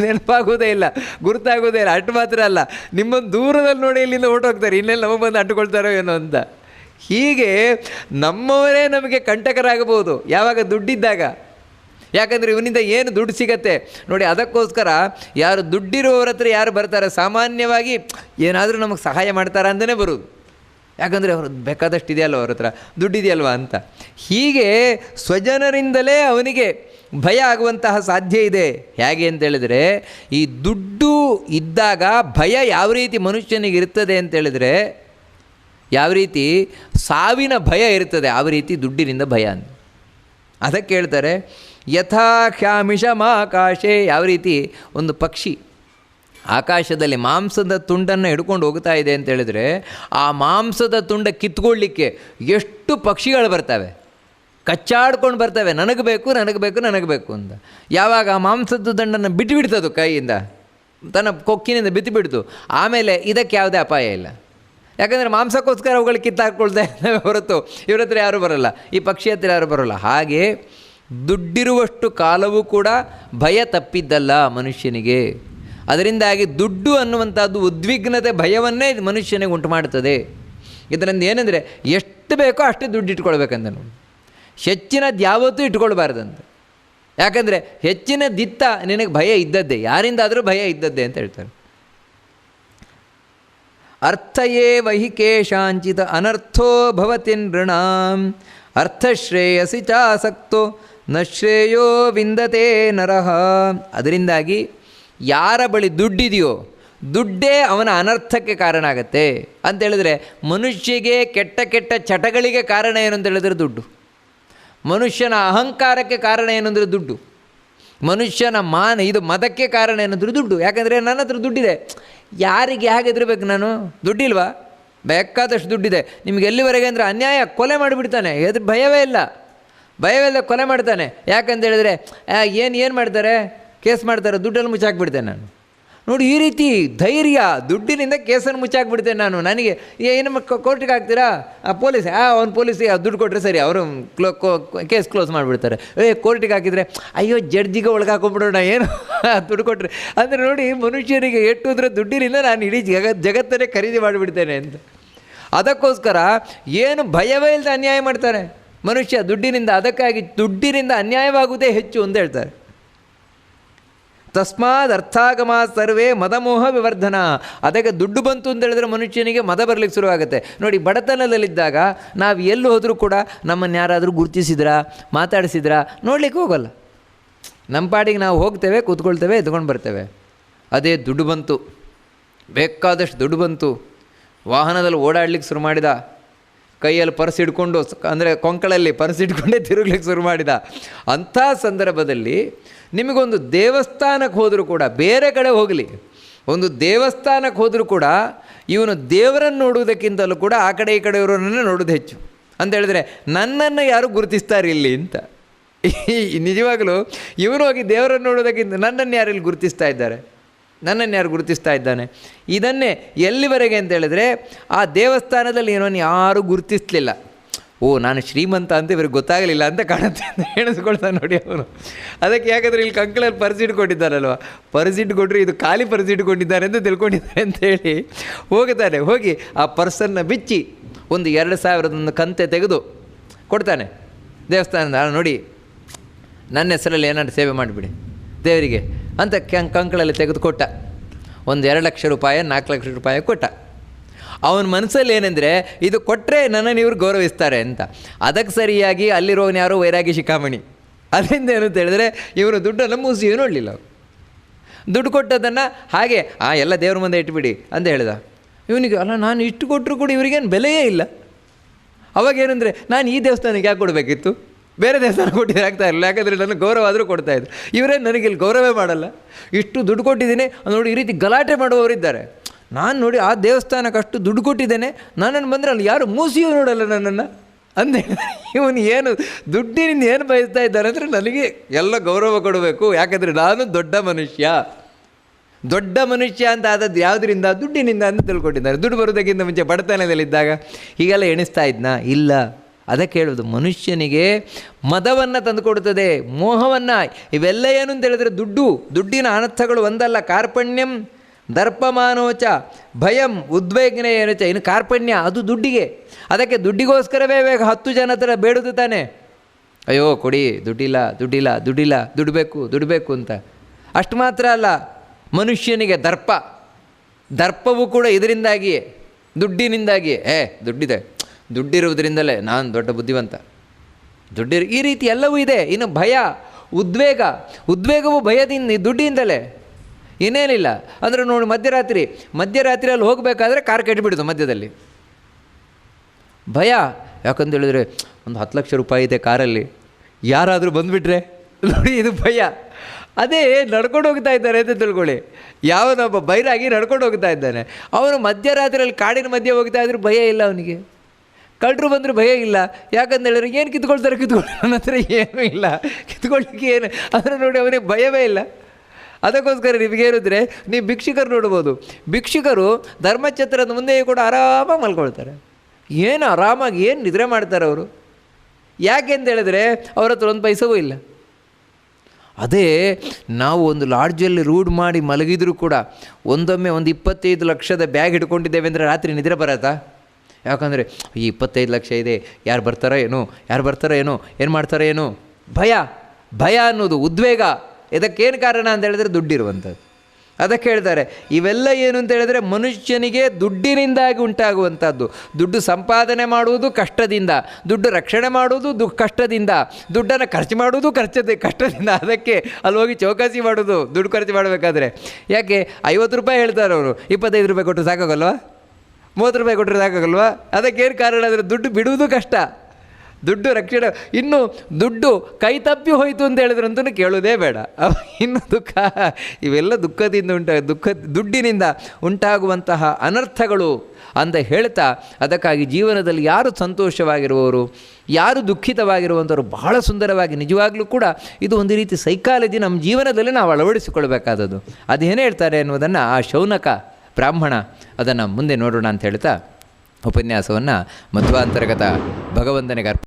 ನೆನಪಾಗೋದೇ ಇಲ್ಲ ಗುರುತಾಗೋದೇ ಇಲ್ಲ ಅಟ್ಟು ಮಾತ್ರ ಅಲ್ಲ. ನಿಮ್ಮನ್ನು ದೂರದಲ್ಲಿ ನೋಡಿ ಇಲ್ಲಿಂದ ಹೊರಟೋಗ್ತಾರೆ ಇನ್ನೆಲ್ಲ ನಮಗೆ ಬಂದು ಅಟ್ಟುಕೊಳ್ತಾರೋ ಏನೋ ಅಂತ. ಹೀಗೆ ನಮ್ಮವರೇ ನಮಗೆ ಕಂಟಕರಾಗಬಹುದು ಯಾವಾಗ ದುಡ್ಡಿದ್ದಾಗ. ಯಾಕಂದರೆ ಇವನಿಂದ ಏನು ದುಡ್ಡು ಸಿಗತ್ತೆ? ನೋಡಿ ಅದಕ್ಕೋಸ್ಕರ ಯಾರು ದುಡ್ಡಿರುವವರ ಹತ್ರ ಯಾರು ಬರ್ತಾರೆ ಸಾಮಾನ್ಯವಾಗಿ ಏನಾದರೂ ನಮಗೆ ಸಹಾಯ ಮಾಡ್ತಾರ ಅಂತಲೇ ಬರೋದು. ಯಾಕಂದರೆ ಅವರು ಬೇಕಾದಷ್ಟು ಇದೆಯಲ್ವ ಅವ್ರ ಹತ್ರ? ದುಡ್ಡಿದೆಯಲ್ವ ಅಂತ. ಹೀಗೆ ಸ್ವಜನರಿಂದಲೇ ಅವನಿಗೆ ಭಯ ಆಗುವಂತಹ ಸಾಧ್ಯ ಇದೆ. ಹೇಗೆ ಅಂತೇಳಿದರೆ ಈ ದುಡ್ಡು ಇದ್ದಾಗ ಭಯ ಯಾವ ರೀತಿ ಮನುಷ್ಯನಿಗೆ ಇರ್ತದೆ ಅಂತೇಳಿದರೆ ಯಾವ ರೀತಿ ಸಾವಿನ ಭಯ ಇರ್ತದೆ ಯಾವ ರೀತಿ ದುಡ್ಡಿನಿಂದ ಭಯ ಅಂತ. ಅದಕ್ಕೆ ಹೇಳ್ತಾರೆ ಯಥಾ ಕ್ಷಾಮಿಷಮಾಕಾಶೆ ಯಾವ ರೀತಿ? ಒಂದು ಪಕ್ಷಿ. ಆಕಾಶದಲ್ಲಿ ಮಾಂಸದ ತುಂಡನ್ನು ಹಿಡ್ಕೊಂಡು ಹೋಗ್ತಾ ಇದೆ ಅಂತ ಹೇಳಿದ್ರೆ ಆ ಮಾಂಸದ ತುಂಡ ಕಿತ್ಕೊಳ್ಳಿಕ್ಕೆ ಎಷ್ಟು ಪಕ್ಷಿಗಳು ಬರ್ತವೆ? ಕಚ್ಚಾಡ್ಕೊಂಡು ಬರ್ತವೆ. ನನಗೆ ಬೇಕು ನನಗೆ ಬೇಕು ನನಗೆ ಬೇಕು ಅಂತ. ಯಾವಾಗ ಆ ಮಾಂಸದ ದಂಡನ್ನು ಬಿಟ್ಟುಬಿಡ್ತದು ಕೈಯಿಂದ? ತನ್ನ ಕೊಕ್ಕಿನಿಂದ ಬಿತ್ತುಬಿಡ್ತು ಆಮೇಲೆ ಇದಕ್ಕೆ ಯಾವುದೇ ಅಪಾಯ ಇಲ್ಲ. ಯಾಕಂದರೆ ಮಾಂಸಕ್ಕೋಸ್ಕರ ಅವುಗಳು ಕಿತ್ತಾಡ್ಕೊಳ್ತಾ ಇದ್ದಾವೆ ಹೊರತು ಇವ್ರ ಹತ್ರ ಯಾರೂ ಬರೋಲ್ಲ. ಈ ಪಕ್ಷಿ ಹತ್ರ ಯಾರೂ ಬರೋಲ್ಲ. ಹಾಗೆ ದುಡ್ಡಿರುವಷ್ಟು ಕಾಲವೂ ಕೂಡ ಭಯ ತಪ್ಪಿದ್ದಲ್ಲ ಮನುಷ್ಯನಿಗೆ. ಅದರಿಂದಾಗಿ ದುಡ್ಡು ಅನ್ನುವಂಥದ್ದು ಉದ್ವಿಗ್ನತೆ ಭಯವನ್ನೇ ಮನುಷ್ಯನಿಗೆ ಉಂಟು ಮಾಡುತ್ತದೆ ಇದರಿಂದ ಏನಂದರೆ ಎಷ್ಟು ಬೇಕೋ ಅಷ್ಟೇ ದುಡ್ಡು ಇಟ್ಕೊಳ್ಬೇಕಂತ ನೋಡಿ ಹೆಚ್ಚಿನದ್ದು ಯಾವತ್ತೂ ಇಟ್ಕೊಳ್ಬಾರ್ದಂತೆ. ಯಾಕಂದರೆ ಹೆಚ್ಚಿನದಿತ್ತ ನಿನಗೆ ಭಯ ಇದ್ದದ್ದೇ, ಯಾರಿಂದಾದರೂ ಭಯ ಇದ್ದದ್ದೇ ಅಂತ ಹೇಳ್ತಾರೆ. ಅರ್ಥಯೇ ವಹಿ ಕೇಶಾಂಚಿತ ಅನರ್ಥೋ ಭವತಿನ್ ನೃಣಾಂ ಅರ್ಥಶ್ರೇಯಸಿ ಚಾಸಕ್ತೋ, ನ ಶ್ರೇಯೋ ವಿಂದತೆ ನರಹ ಅದರಿಂದಾಗಿ ಯಾರ ಬಳಿ ದುಡ್ಡಿದೆಯೋ ದುಡ್ಡೇ ಅವನ ಅನರ್ಥಕ್ಕೆ ಕಾರಣ ಆಗತ್ತೆ ಅಂತ ಹೇಳಿದ್ರೆ ಮನುಷ್ಯಗೆ ಕೆಟ್ಟ ಕೆಟ್ಟ ಚಟಗಳಿಗೆ ಕಾರಣ ಏನು ಅಂತ ಹೇಳಿದ್ರೆ ದುಡ್ಡು. ಮನುಷ್ಯನ ಅಹಂಕಾರಕ್ಕೆ ಕಾರಣ ಏನು ಅಂದರೆ ದುಡ್ಡು. ಮನುಷ್ಯನ ಮಾನ, ಇದು ಮದಕ್ಕೆ ಕಾರಣ ಏನಂದ್ರೆ ದುಡ್ಡು. ಯಾಕಂದರೆ ನನ್ನ ಹತ್ರ ದುಡ್ಡಿದೆ. ಯಾರಿಗೆ ಹೇಗೆ ಹೆದರ್ಬೇಕು ನಾನು? ದುಡ್ಡಿಲ್ವಾ? ಬೇಕಾದಷ್ಟು ದುಡ್ಡಿದೆ. ನಿಮ್ಗೆ ಎಲ್ಲಿವರೆಗೆ ಅಂದರೆ ಅನ್ಯಾಯ, ಕೊಲೆ ಮಾಡಿಬಿಡ್ತಾನೆ. ಎದ್ರ ಭಯವೇ ಇಲ್ಲ. ಭಯವೇ ಇಲ್ಲ, ಕೊಲೆ ಮಾಡ್ತಾನೆ. ಯಾಕಂತ ಹೇಳಿದ್ರೆ ಏನು ಏನು ಮಾಡ್ತಾರೆ? ಕೇಸ್ ಮಾಡ್ತಾರೆ ದುಡ್ಡಲ್ಲಿ ಮುಚ್ಚಾಕ್ಬಿಡ್ತೇನೆ ನಾನು. ನೋಡಿ, ಈ ರೀತಿ ಧೈರ್ಯ, ದುಡ್ಡಿನಿಂದ ಕೇಸನ್ನು ಮುಚ್ಚಾಕ್ಬಿಡ್ತೇನೆ ನಾನು. ನನಗೆ ಏನು ಕೋರ್ಟಿಗೆ ಹಾಕ್ತೀರಾ? ಆ, ಪೊಲೀಸ್, ಆ, ಅವ್ನು ಪೊಲೀಸಿಗೆ ದುಡ್ಡು ಕೊಟ್ಟರೆ ಸರಿ, ಅವರು ಕ್ಲೋ ಕೇಸ್ ಕ್ಲೋಸ್ ಮಾಡಿಬಿಡ್ತಾರೆ. ಏ ಕೋರ್ಟಿಗೆ ಹಾಕಿದರೆ, ಅಯ್ಯೋ, ಜಡ್ಜಿಗೆ ಒಳಗೆ ಬಿಡೋಣ ಏನು ದುಡ್ಡು ಕೊಟ್ಟರೆ ಅಂದರೆ ನೋಡಿ, ಮನುಷ್ಯರಿಗೆ ಎಟ್ಟುದ್ರೆ ದುಡ್ಡಿನಿಂದ ನಾನು ಇಡೀ ಜಗ ಜಗತ್ತನ್ನೇ ಖರೀದಿ ಮಾಡಿಬಿಡ್ತೇನೆ ಅಂತ. ಅದಕ್ಕೋಸ್ಕರ ಏನು ಭಯವೇ ಇಲ್ಲದೆ ಅನ್ಯಾಯ ಮಾಡ್ತಾರೆ. ಮನುಷ್ಯ ದುಡ್ಡಿನಿಂದ, ಅದಕ್ಕಾಗಿ ದುಡ್ಡಿನಿಂದ ಅನ್ಯಾಯವಾಗುವುದೇ ಹೆಚ್ಚು ಅಂತ ಹೇಳ್ತಾರೆ. ತಸ್ಮಾದ್ ಅರ್ಥಾಗಮ ಸರ್ವೇ ಮದಮೋಹ ವಿವರ್ಧನ. ಅದಕ್ಕೆ ದುಡ್ಡು ಬಂತು ಅಂತ ಹೇಳಿದ್ರೆ ಮನುಷ್ಯನಿಗೆ ಮದ ಬರಲಿಕ್ಕೆ ಶುರುವಾಗುತ್ತೆ. ನೋಡಿ, ಬಡತನದಲ್ಲಿದ್ದಾಗ ನಾವು ಎಲ್ಲಿ ಹೋದರೂ ಕೂಡ ನಮ್ಮನ್ನು ಯಾರಾದರೂ ಗುರುತಿಸಿದ್ರಾ, ಮಾತಾಡಿಸಿದ್ರಾ, ನೋಡ್ಲಿಕ್ಕೆ ಹೋಗಲ್ಲ. ನಮ್ಮ ಪಾಡಿಗೆ ನಾವು ಹೋಗ್ತೇವೆ, ಕೂತ್ಕೊಳ್ತೇವೆ ಎತ್ಕೊಂಡು ಬರ್ತೇವೆ. ಅದೇ ದುಡ್ಡು ಬಂತು. ಬೇಕಾದಷ್ಟು ದುಡ್ಡು ಬಂತು. ವಾಹನದಲ್ಲಿ ಓಡಾಡ್ಲಿಕ್ಕೆ ಶುರು ಮಾಡಿದ. ಕೈಯಲ್ಲಿ ಪರ್ಸ್ ಇಟ್ಕೊಂಡು ಅಂದರೆ ಕೊಂಕಳಲ್ಲಿ ಪರ್ಸ್ ಇಟ್ಕೊಂಡೇ ತಿರುಗ್ಲಿಕ್ಕೆ ಶುರು ಮಾಡಿದ. ಅಂಥ ಸಂದರ್ಭದಲ್ಲಿ ನಿಮಗೊಂದು ದೇವಸ್ಥಾನಕ್ಕೆ ಹೋದರೂ ಕೂಡ, ಬೇರೆ ಕಡೆ ಹೋಗಲಿ, ಒಂದು ದೇವಸ್ಥಾನಕ್ಕೆ ಹೋದರೂ ಕೂಡ, ಇವನು ದೇವರನ್ನು ನೋಡುವುದಕ್ಕಿಂತಲೂ ಕೂಡ ಆ ಕಡೆ ಈ ಕಡೆ ಇವರನ್ನು ನೋಡೋದು ಹೆಚ್ಚು. ಅಂತ ಹೇಳಿದ್ರೆ, ನನ್ನನ್ನು ಯಾರು ಗುರುತಿಸ್ತಾರೆ ಇಲ್ಲಿ ಅಂತ? ನಿಜವಾಗಲೂ, ಇವನು ಹೋಗಿ ದೇವರನ್ನು ನೋಡೋದಕ್ಕಿಂತ ನನ್ನನ್ನು ಯಾರು ಇಲ್ಲಿ ಗುರುತಿಸ್ತಾ ಇದ್ದಾರೆ? ನನ್ನನ್ನು ಯಾರು ಗುರುತಿಸ್ತಾ ಇದ್ದಾನೆ? ಇದನ್ನೇ ಎಲ್ಲಿವರೆಗೆ ಅಂತ ಹೇಳಿದ್ರೆ, ಆ ದೇವಸ್ಥಾನದಲ್ಲಿ ಏನೋ ಯಾರೂ ಗುರುತಿಸಲಿಲ್ಲ. ಓ ನಾನು ಶ್ರೀಮಂತ ಅಂತ ಇವ್ರಿಗೆ ಗೊತ್ತಾಗಲಿಲ್ಲ ಅಂತ ಕಾಣುತ್ತೆ ಅಂತ ಎಣಿಸ್ಕೊಳ್ತಾನೆ ನೋಡಿ ಅವನು. ಅದಕ್ಕೆ ಯಾಕಂದರೆ ಇಲ್ಲಿ ಕಂಕಳಲ್ಲಿ ಪರ್ಸಿ ಇಟ್ಕೊಂಡಿದ್ದಾರಲ್ವ? ಪರ್ಸ್ ಇಟ್ಕೊಟ್ರೆ ಇದು ಖಾಲಿ ಪರ್ಸಿ ಇಟ್ಕೊಂಡಿದ್ದಾರೆ ಅಂತ ತಿಳ್ಕೊಂಡಿದ್ದಾರೆ ಅಂತ ಹೇಳಿ ಹೋಗ್ತಾನೆ ಹೋಗಿ ಆ ಪರ್ಸನ್ನ ಬಿಚ್ಚಿ ಒಂದು ಎರಡು ಸಾವಿರದೊಂದು ಕಂತೆ ತೆಗೆದು ಕೊಡ್ತಾನೆ ದೇವಸ್ಥಾನದ. "ಆ, ನೋಡಿ ನನ್ನ ಹೆಸರಲ್ಲಿ ಏನಾದ್ರು ಸೇವೆ ಮಾಡಿಬಿಡಿ ದೇವರಿಗೆ ಅಂತ ಕಂಕಳಲ್ಲಿ ತೆಗೆದುಕೊಟ್ಟ. ಒಂದು ಎರಡು ಲಕ್ಷ ರೂಪಾಯಿ ನಾಲ್ಕು ಲಕ್ಷ ರೂಪಾಯಿ ಕೊಟ್ಟ. ಅವನ ಮನಸ್ಸಲ್ಲಿ ಏನಂದರೆ, ಇದು ಕೊಟ್ಟರೆ ನನ್ನನ್ನು ಇವರು ಗೌರವಿಸ್ತಾರೆ ಅಂತ. ಅದಕ್ಕೆ ಸರಿಯಾಗಿ ಅಲ್ಲಿರೋನು ಯಾರೋ? ವೈರಾಗಿ ಶಿಖಾಮಣಿ. ಅದರಿಂದ ಏನು ಅಂತ ಹೇಳಿದ್ರೆ, ಇವರು ದುಡ್ಡನ್ನು ಮುಸಿ ನೋಡಲಿಲ್ಲ ದುಡ್ಡು ಕೊಟ್ಟದನ್ನು ಹಾಗೆ, ಆ, ಎಲ್ಲ ದೇವ್ರ ಮುಂದೆ ಇಟ್ಬಿಡಿ ಅಂತ ಹೇಳ್ದ. ಇವನಿಗೆ, ಅಲ್ಲ, ನಾನು ಇಷ್ಟು ಕೊಟ್ಟರು ಕೂಡ ಇವರಿಗೇನು ಬೆಲೆಯೇ ಇಲ್ಲ. ಅವಾಗ ಏನಂದರೆ, ನಾನು ಈ ದೇವಸ್ಥಾನಕ್ಕೆ ಯಾಕೆ ಕೊಡಬೇಕಿತ್ತು? ಬೇರೆ ದೇವಸ್ಥಾನ ಕೊಟ್ಟಿದ್ರೆ ಆಗ್ತಾ ಇರಲಿಲ್ಲ. ಯಾಕಂದರೆ ನನಗೆ ಗೌರವ ಆದರೂ ಕೊಡ್ತಾಯಿದ್ರು ಇವರೇ ನನಗೆ ಇಲ್ಲಿ ಗೌರವೇ ಮಾಡಲ್ಲ. ಇಷ್ಟು ದುಡ್ಡು ಕೊಟ್ಟಿದ್ದೀನಿ. ನೋಡಿ, ಈ ರೀತಿ ಗಲಾಟೆ ಮಾಡುವವರಿದ್ದಾರೆ. ನಾನು ನೋಡಿ ಆ ದೇವಸ್ಥಾನಕ್ಕೆ ಅಷ್ಟು ದುಡ್ಡು ಕೊಟ್ಟಿದ್ದೇನೆ. ನನ್ನನ್ನು ಬಂದರೆ ಅಲ್ಲಿ ಯಾರು ಮೂಸಿಯೂ ನೋಡಲ್ಲ ನನ್ನನ್ನು. ಅಂದೆ, ಇವನು ಏನು ದುಡ್ಡಿನಿಂದ ಏನು ಬಯಸ್ತಾ ಇದ್ದಾನೆ ಅಂದರೆ ನನಗೆ ಎಲ್ಲ ಗೌರವ ಕೊಡಬೇಕು. ಯಾಕಂದರೆ ನಾನು ದೊಡ್ಡ ಮನುಷ್ಯ. ದೊಡ್ಡ ಮನುಷ್ಯ ಅಂತ ಆದದ್ದು ಯಾವುದರಿಂದ? ದುಡ್ಡಿನಿಂದ ಅಂತ ತಿಳ್ಕೊಟ್ಟಿದ್ದಾರೆ ದುಡ್ಡು ಬರೋದಕ್ಕಿಂತ ಮುಂಚೆ ಬಡತನದಲ್ಲಿದ್ದಾಗ ಹೀಗೆಲ್ಲ ಎಣಿಸ್ತಾ ಇದ್ನಾ? ಇಲ್ಲ. ಅದಕ್ಕೆ ಹೇಳೋದು ಮನುಷ್ಯನಿಗೆ ಮದವನ್ನು ತಂದುಕೊಡುತ್ತದೆ, ಮೋಹವನ್ನು. ಇವೆಲ್ಲ ಏನು ಅಂತ ಹೇಳಿದ್ರೆ ದುಡ್ಡು. ದುಡ್ಡಿನ ಅನರ್ಥಗಳು ಒಂದಲ್ಲ, ಕಾರ್ಪಣ್ಯಂ. ದರ್ಪಮಾನೋಚ ಭಯಂ ಉದ್ವೇಗನೆ ಏನೋಚ ಇನ್ನು ಕಾರ್ಪಣ್ಯ, ಅದು ದುಡ್ಡಿಗೆ. ಅದಕ್ಕೆ ದುಡ್ಡಿಗೋಸ್ಕರವೇ ಬೇಗ ಹತ್ತು ಜನ ಹತ್ರ ಬೇಡುದು ತಾನೆ. ಅಯ್ಯೋ, ಕೊಡಿ, ದುಡ್ಡಿಲ್ಲ ದುಡ್ಡಿಲ್ಲ ದುಡ್ಡಿಲ್ಲ, ದುಡ್ಬೇಕು ದುಡ್ಬೇಕು ಅಂತ. ಅಷ್ಟು ಮಾತ್ರ ಅಲ್ಲ, ಮನುಷ್ಯನಿಗೆ ದರ್ಪ. ದರ್ಪವು ಕೂಡ ಇದರಿಂದಾಗಿಯೇ, ದುಡ್ಡಿನಿಂದಾಗಿಯೇ. ಏ, ದುಡ್ಡಿದೆ. ದುಡ್ಡಿರುವುದರಿಂದಲೇ ನಾನು ದೊಡ್ಡ ಬುದ್ಧಿವಂತ. ದುಡ್ಡಿರು ಈ ರೀತಿ ಎಲ್ಲವೂ ಇದೆ. ಇನ್ನು ಭಯ, ಉದ್ವೇಗ, ಉದ್ವೇಗವು ಭಯದಿಂದ ದುಡ್ಡಿಯಿಂದಲೇ. ಇನ್ನೇನಿಲ್ಲ. ಅಂದರೆ ನೋಡಿ, ಮಧ್ಯರಾತ್ರಿ, ಮಧ್ಯರಾತ್ರಿಯಲ್ಲಿ ಹೋಗಬೇಕಾದ್ರೆ ಕಾರ್ ಕೆಟ್ಟುಬಿಡ್ತು ಮಧ್ಯದಲ್ಲಿ. ಭಯ. ಯಾಕಂತ ಹೇಳಿದ್ರೆ, ಒಂದು ಹತ್ತು ಲಕ್ಷ ರೂಪಾಯಿ ಇದೆ ಕಾರಲ್ಲಿ. ಯಾರಾದರೂ ಬಂದುಬಿಟ್ರೆ? ನೋಡಿ, ಇದು ಭಯ. ಅದೇ, ನಡ್ಕೊಂಡು ಹೋಗ್ತಾ ಇದ್ದಾರೆ ಅಂತ ತಿಳ್ಕೊಳ್ಳಿ. ಯಾವನೊಬ್ಬ ಬೈರಾಗಿ ನಡ್ಕೊಂಡು ಹೋಗ್ತಾ ಇದ್ದಾನೆ. ಅವನು ಮಧ್ಯರಾತ್ರಿಯಲ್ಲಿ ಕಾಡಿನ ಮಧ್ಯೆ ಹೋಗ್ತಾ ಇದ್ರೂ ಭಯ ಇಲ್ಲ ಅವನಿಗೆ. ಕಳ್ಳರು ಬಂದರೂ ಭಯ ಇಲ್ಲ. ಯಾಕಂತ ಹೇಳಿದ್ರೆ, ಏನು ಕಿತ್ಕೊಳ್ತಾರೆ ಕಿತ್ಕೊಳ್ತಾರೆ ನನ್ನ ಏನೂ ಇಲ್ಲ. ಕಿತ್ಕೊಳ್ಳಿಕ್ಕೆ ಏನು? ಅದನ್ನು ನೋಡಿ, ಅವನಿಗೆ ಭಯವೇ ಇಲ್ಲ. ಅದಕ್ಕೋಸ್ಕರ ನಿಮಗೇನಿದ್ರೆ ನೀವು ಭಿಕ್ಷುಕರು ನೋಡ್ಬೋದು. ಭಿಕ್ಷುಕರು ಧರ್ಮಛತ್ರದ ಮುಂದೆಯೂ ಕೂಡ ಆರಾಮಾಗಿ ಮಲ್ಕೊಳ್ತಾರೆ. ಏನು ಆರಾಮಾಗಿ ಏನು ನಿದ್ರೆ ಮಾಡ್ತಾರೆ ಅವರು? ಯಾಕೆ ಅಂತ ಹೇಳಿದ್ರೆ ಅವ್ರ ಹತ್ರ ಒಂದು ಪೈಸವೂ ಇಲ್ಲ. ಅದೇ ನಾವು ಒಂದು ಲಾಡ್ಜಲ್ಲಿ ರೂಡ್ ಮಾಡಿ ಮಲಗಿದರೂ ಕೂಡ ಒಂದೊಮ್ಮೆ ಒಂದು ಇಪ್ಪತ್ತೈದು ಲಕ್ಷದ ಬ್ಯಾಗ್ ಹಿಡ್ಕೊಂಡಿದ್ದೇವೆ ಅಂದರೆ ರಾತ್ರಿ ನಿದ್ರೆ ಬರತ್ತಾ? ಯಾಕಂದರೆ ಈ ಇಪ್ಪತ್ತೈದು ಲಕ್ಷ ಇದೆ, ಯಾರು ಬರ್ತಾರೋ ಏನು, ಯಾರು ಬರ್ತಾರೋ ಏನು ಏನು ಮಾಡ್ತಾರೋ ಏನು. ಭಯ ಭಯ ಅನ್ನೋದು ಉದ್ವೇಗ. ಇದಕ್ಕೇನು ಕಾರಣ ಅಂತ ಹೇಳಿದ್ರೆ ದುಡ್ಡಿರುವಂಥದ್ದು. ಅದಕ್ಕೆ ಹೇಳ್ತಾರೆ, ಇವೆಲ್ಲ ಏನು ಅಂತ ಹೇಳಿದ್ರೆ ಮನುಷ್ಯನಿಗೆ ದುಡ್ಡಿನಿಂದಾಗಿ ಉಂಟಾಗುವಂಥದ್ದು. ದುಡ್ಡು ಸಂಪಾದನೆ ಮಾಡುವುದು ಕಷ್ಟದಿಂದ, ದುಡ್ಡು ರಕ್ಷಣೆ ಮಾಡುವುದು ದು ಕಷ್ಟದಿಂದ, ದುಡ್ಡನ್ನು ಖರ್ಚು ಮಾಡುವುದು ಖರ್ಚದ ಕಷ್ಟದಿಂದ. ಅದಕ್ಕೆ ಅಲ್ಲಿ ಹೋಗಿ ಚೌಕಾಸಿ ಮಾಡೋದು ದುಡ್ಡು ಖರ್ಚು ಮಾಡಬೇಕಾದ್ರೆ. ಯಾಕೆ, ಐವತ್ತು ರೂಪಾಯಿ ಹೇಳ್ತಾರೆ ಅವರು, ಇಪ್ಪತ್ತೈದು ರೂಪಾಯಿ ಕೊಟ್ಟರು ಸಾಕಾಗಲ್ವಾ? ಮೂವತ್ತು ರೂಪಾಯಿ ಕೊಟ್ಟರೆ ಸಾಕಾಗಲ್ವಾ? ಅದಕ್ಕೇನು ಕಾರಣ ಅಂದರೆ ದುಡ್ಡು ಬಿಡುವುದು ಕಷ್ಟ. ದುಡ್ಡು ರಕ್ಷಣೆ ಇನ್ನು ದುಡ್ಡು ಕೈ ತಪ್ಪಿ ಹೋಯಿತು ಅಂತ ಹೇಳಿದ್ರಂತೂ ಕೇಳೋದೇ ಬೇಡ. ಇನ್ನು ದುಃಖ, ಇವೆಲ್ಲ ದುಃಖದಿಂದ ಉಂಟ, ದುಃಖ, ದುಡ್ಡಿನಿಂದ ಉಂಟಾಗುವಂತಹ ಅನರ್ಥಗಳು ಅಂತ ಹೇಳ್ತಾ ಅದಕ್ಕಾಗಿ ಜೀವನದಲ್ಲಿ ಯಾರು ಸಂತೋಷವಾಗಿರುವವರು, ಯಾರು ದುಃಖಿತವಾಗಿರುವಂಥವ್ರು ಬಹಳ ಸುಂದರವಾಗಿ, ನಿಜವಾಗಲೂ ಕೂಡ ಇದು ಒಂದು ರೀತಿ ಸೈಕಾಲಜಿ ನಮ್ಮ ಜೀವನದಲ್ಲಿ ನಾವು ಅಳವಡಿಸಿಕೊಳ್ಬೇಕಾದದ್ದು. ಅದೇನು ಹೇಳ್ತಾರೆ ಅನ್ನೋದನ್ನು ಆ ಶೌನಕ ಬ್ರಾಹ್ಮಣ ಅದನ್ನು ಮುಂದೆ ನೋಡೋಣ ಅಂತ ಹೇಳ್ತಾ ಉಪನ್ಯಾಸವನ್ನು ಮಧ್ವಾಂತರ್ಗತ ಭಗವಂತನಿಗೆ ಅರ್ಪ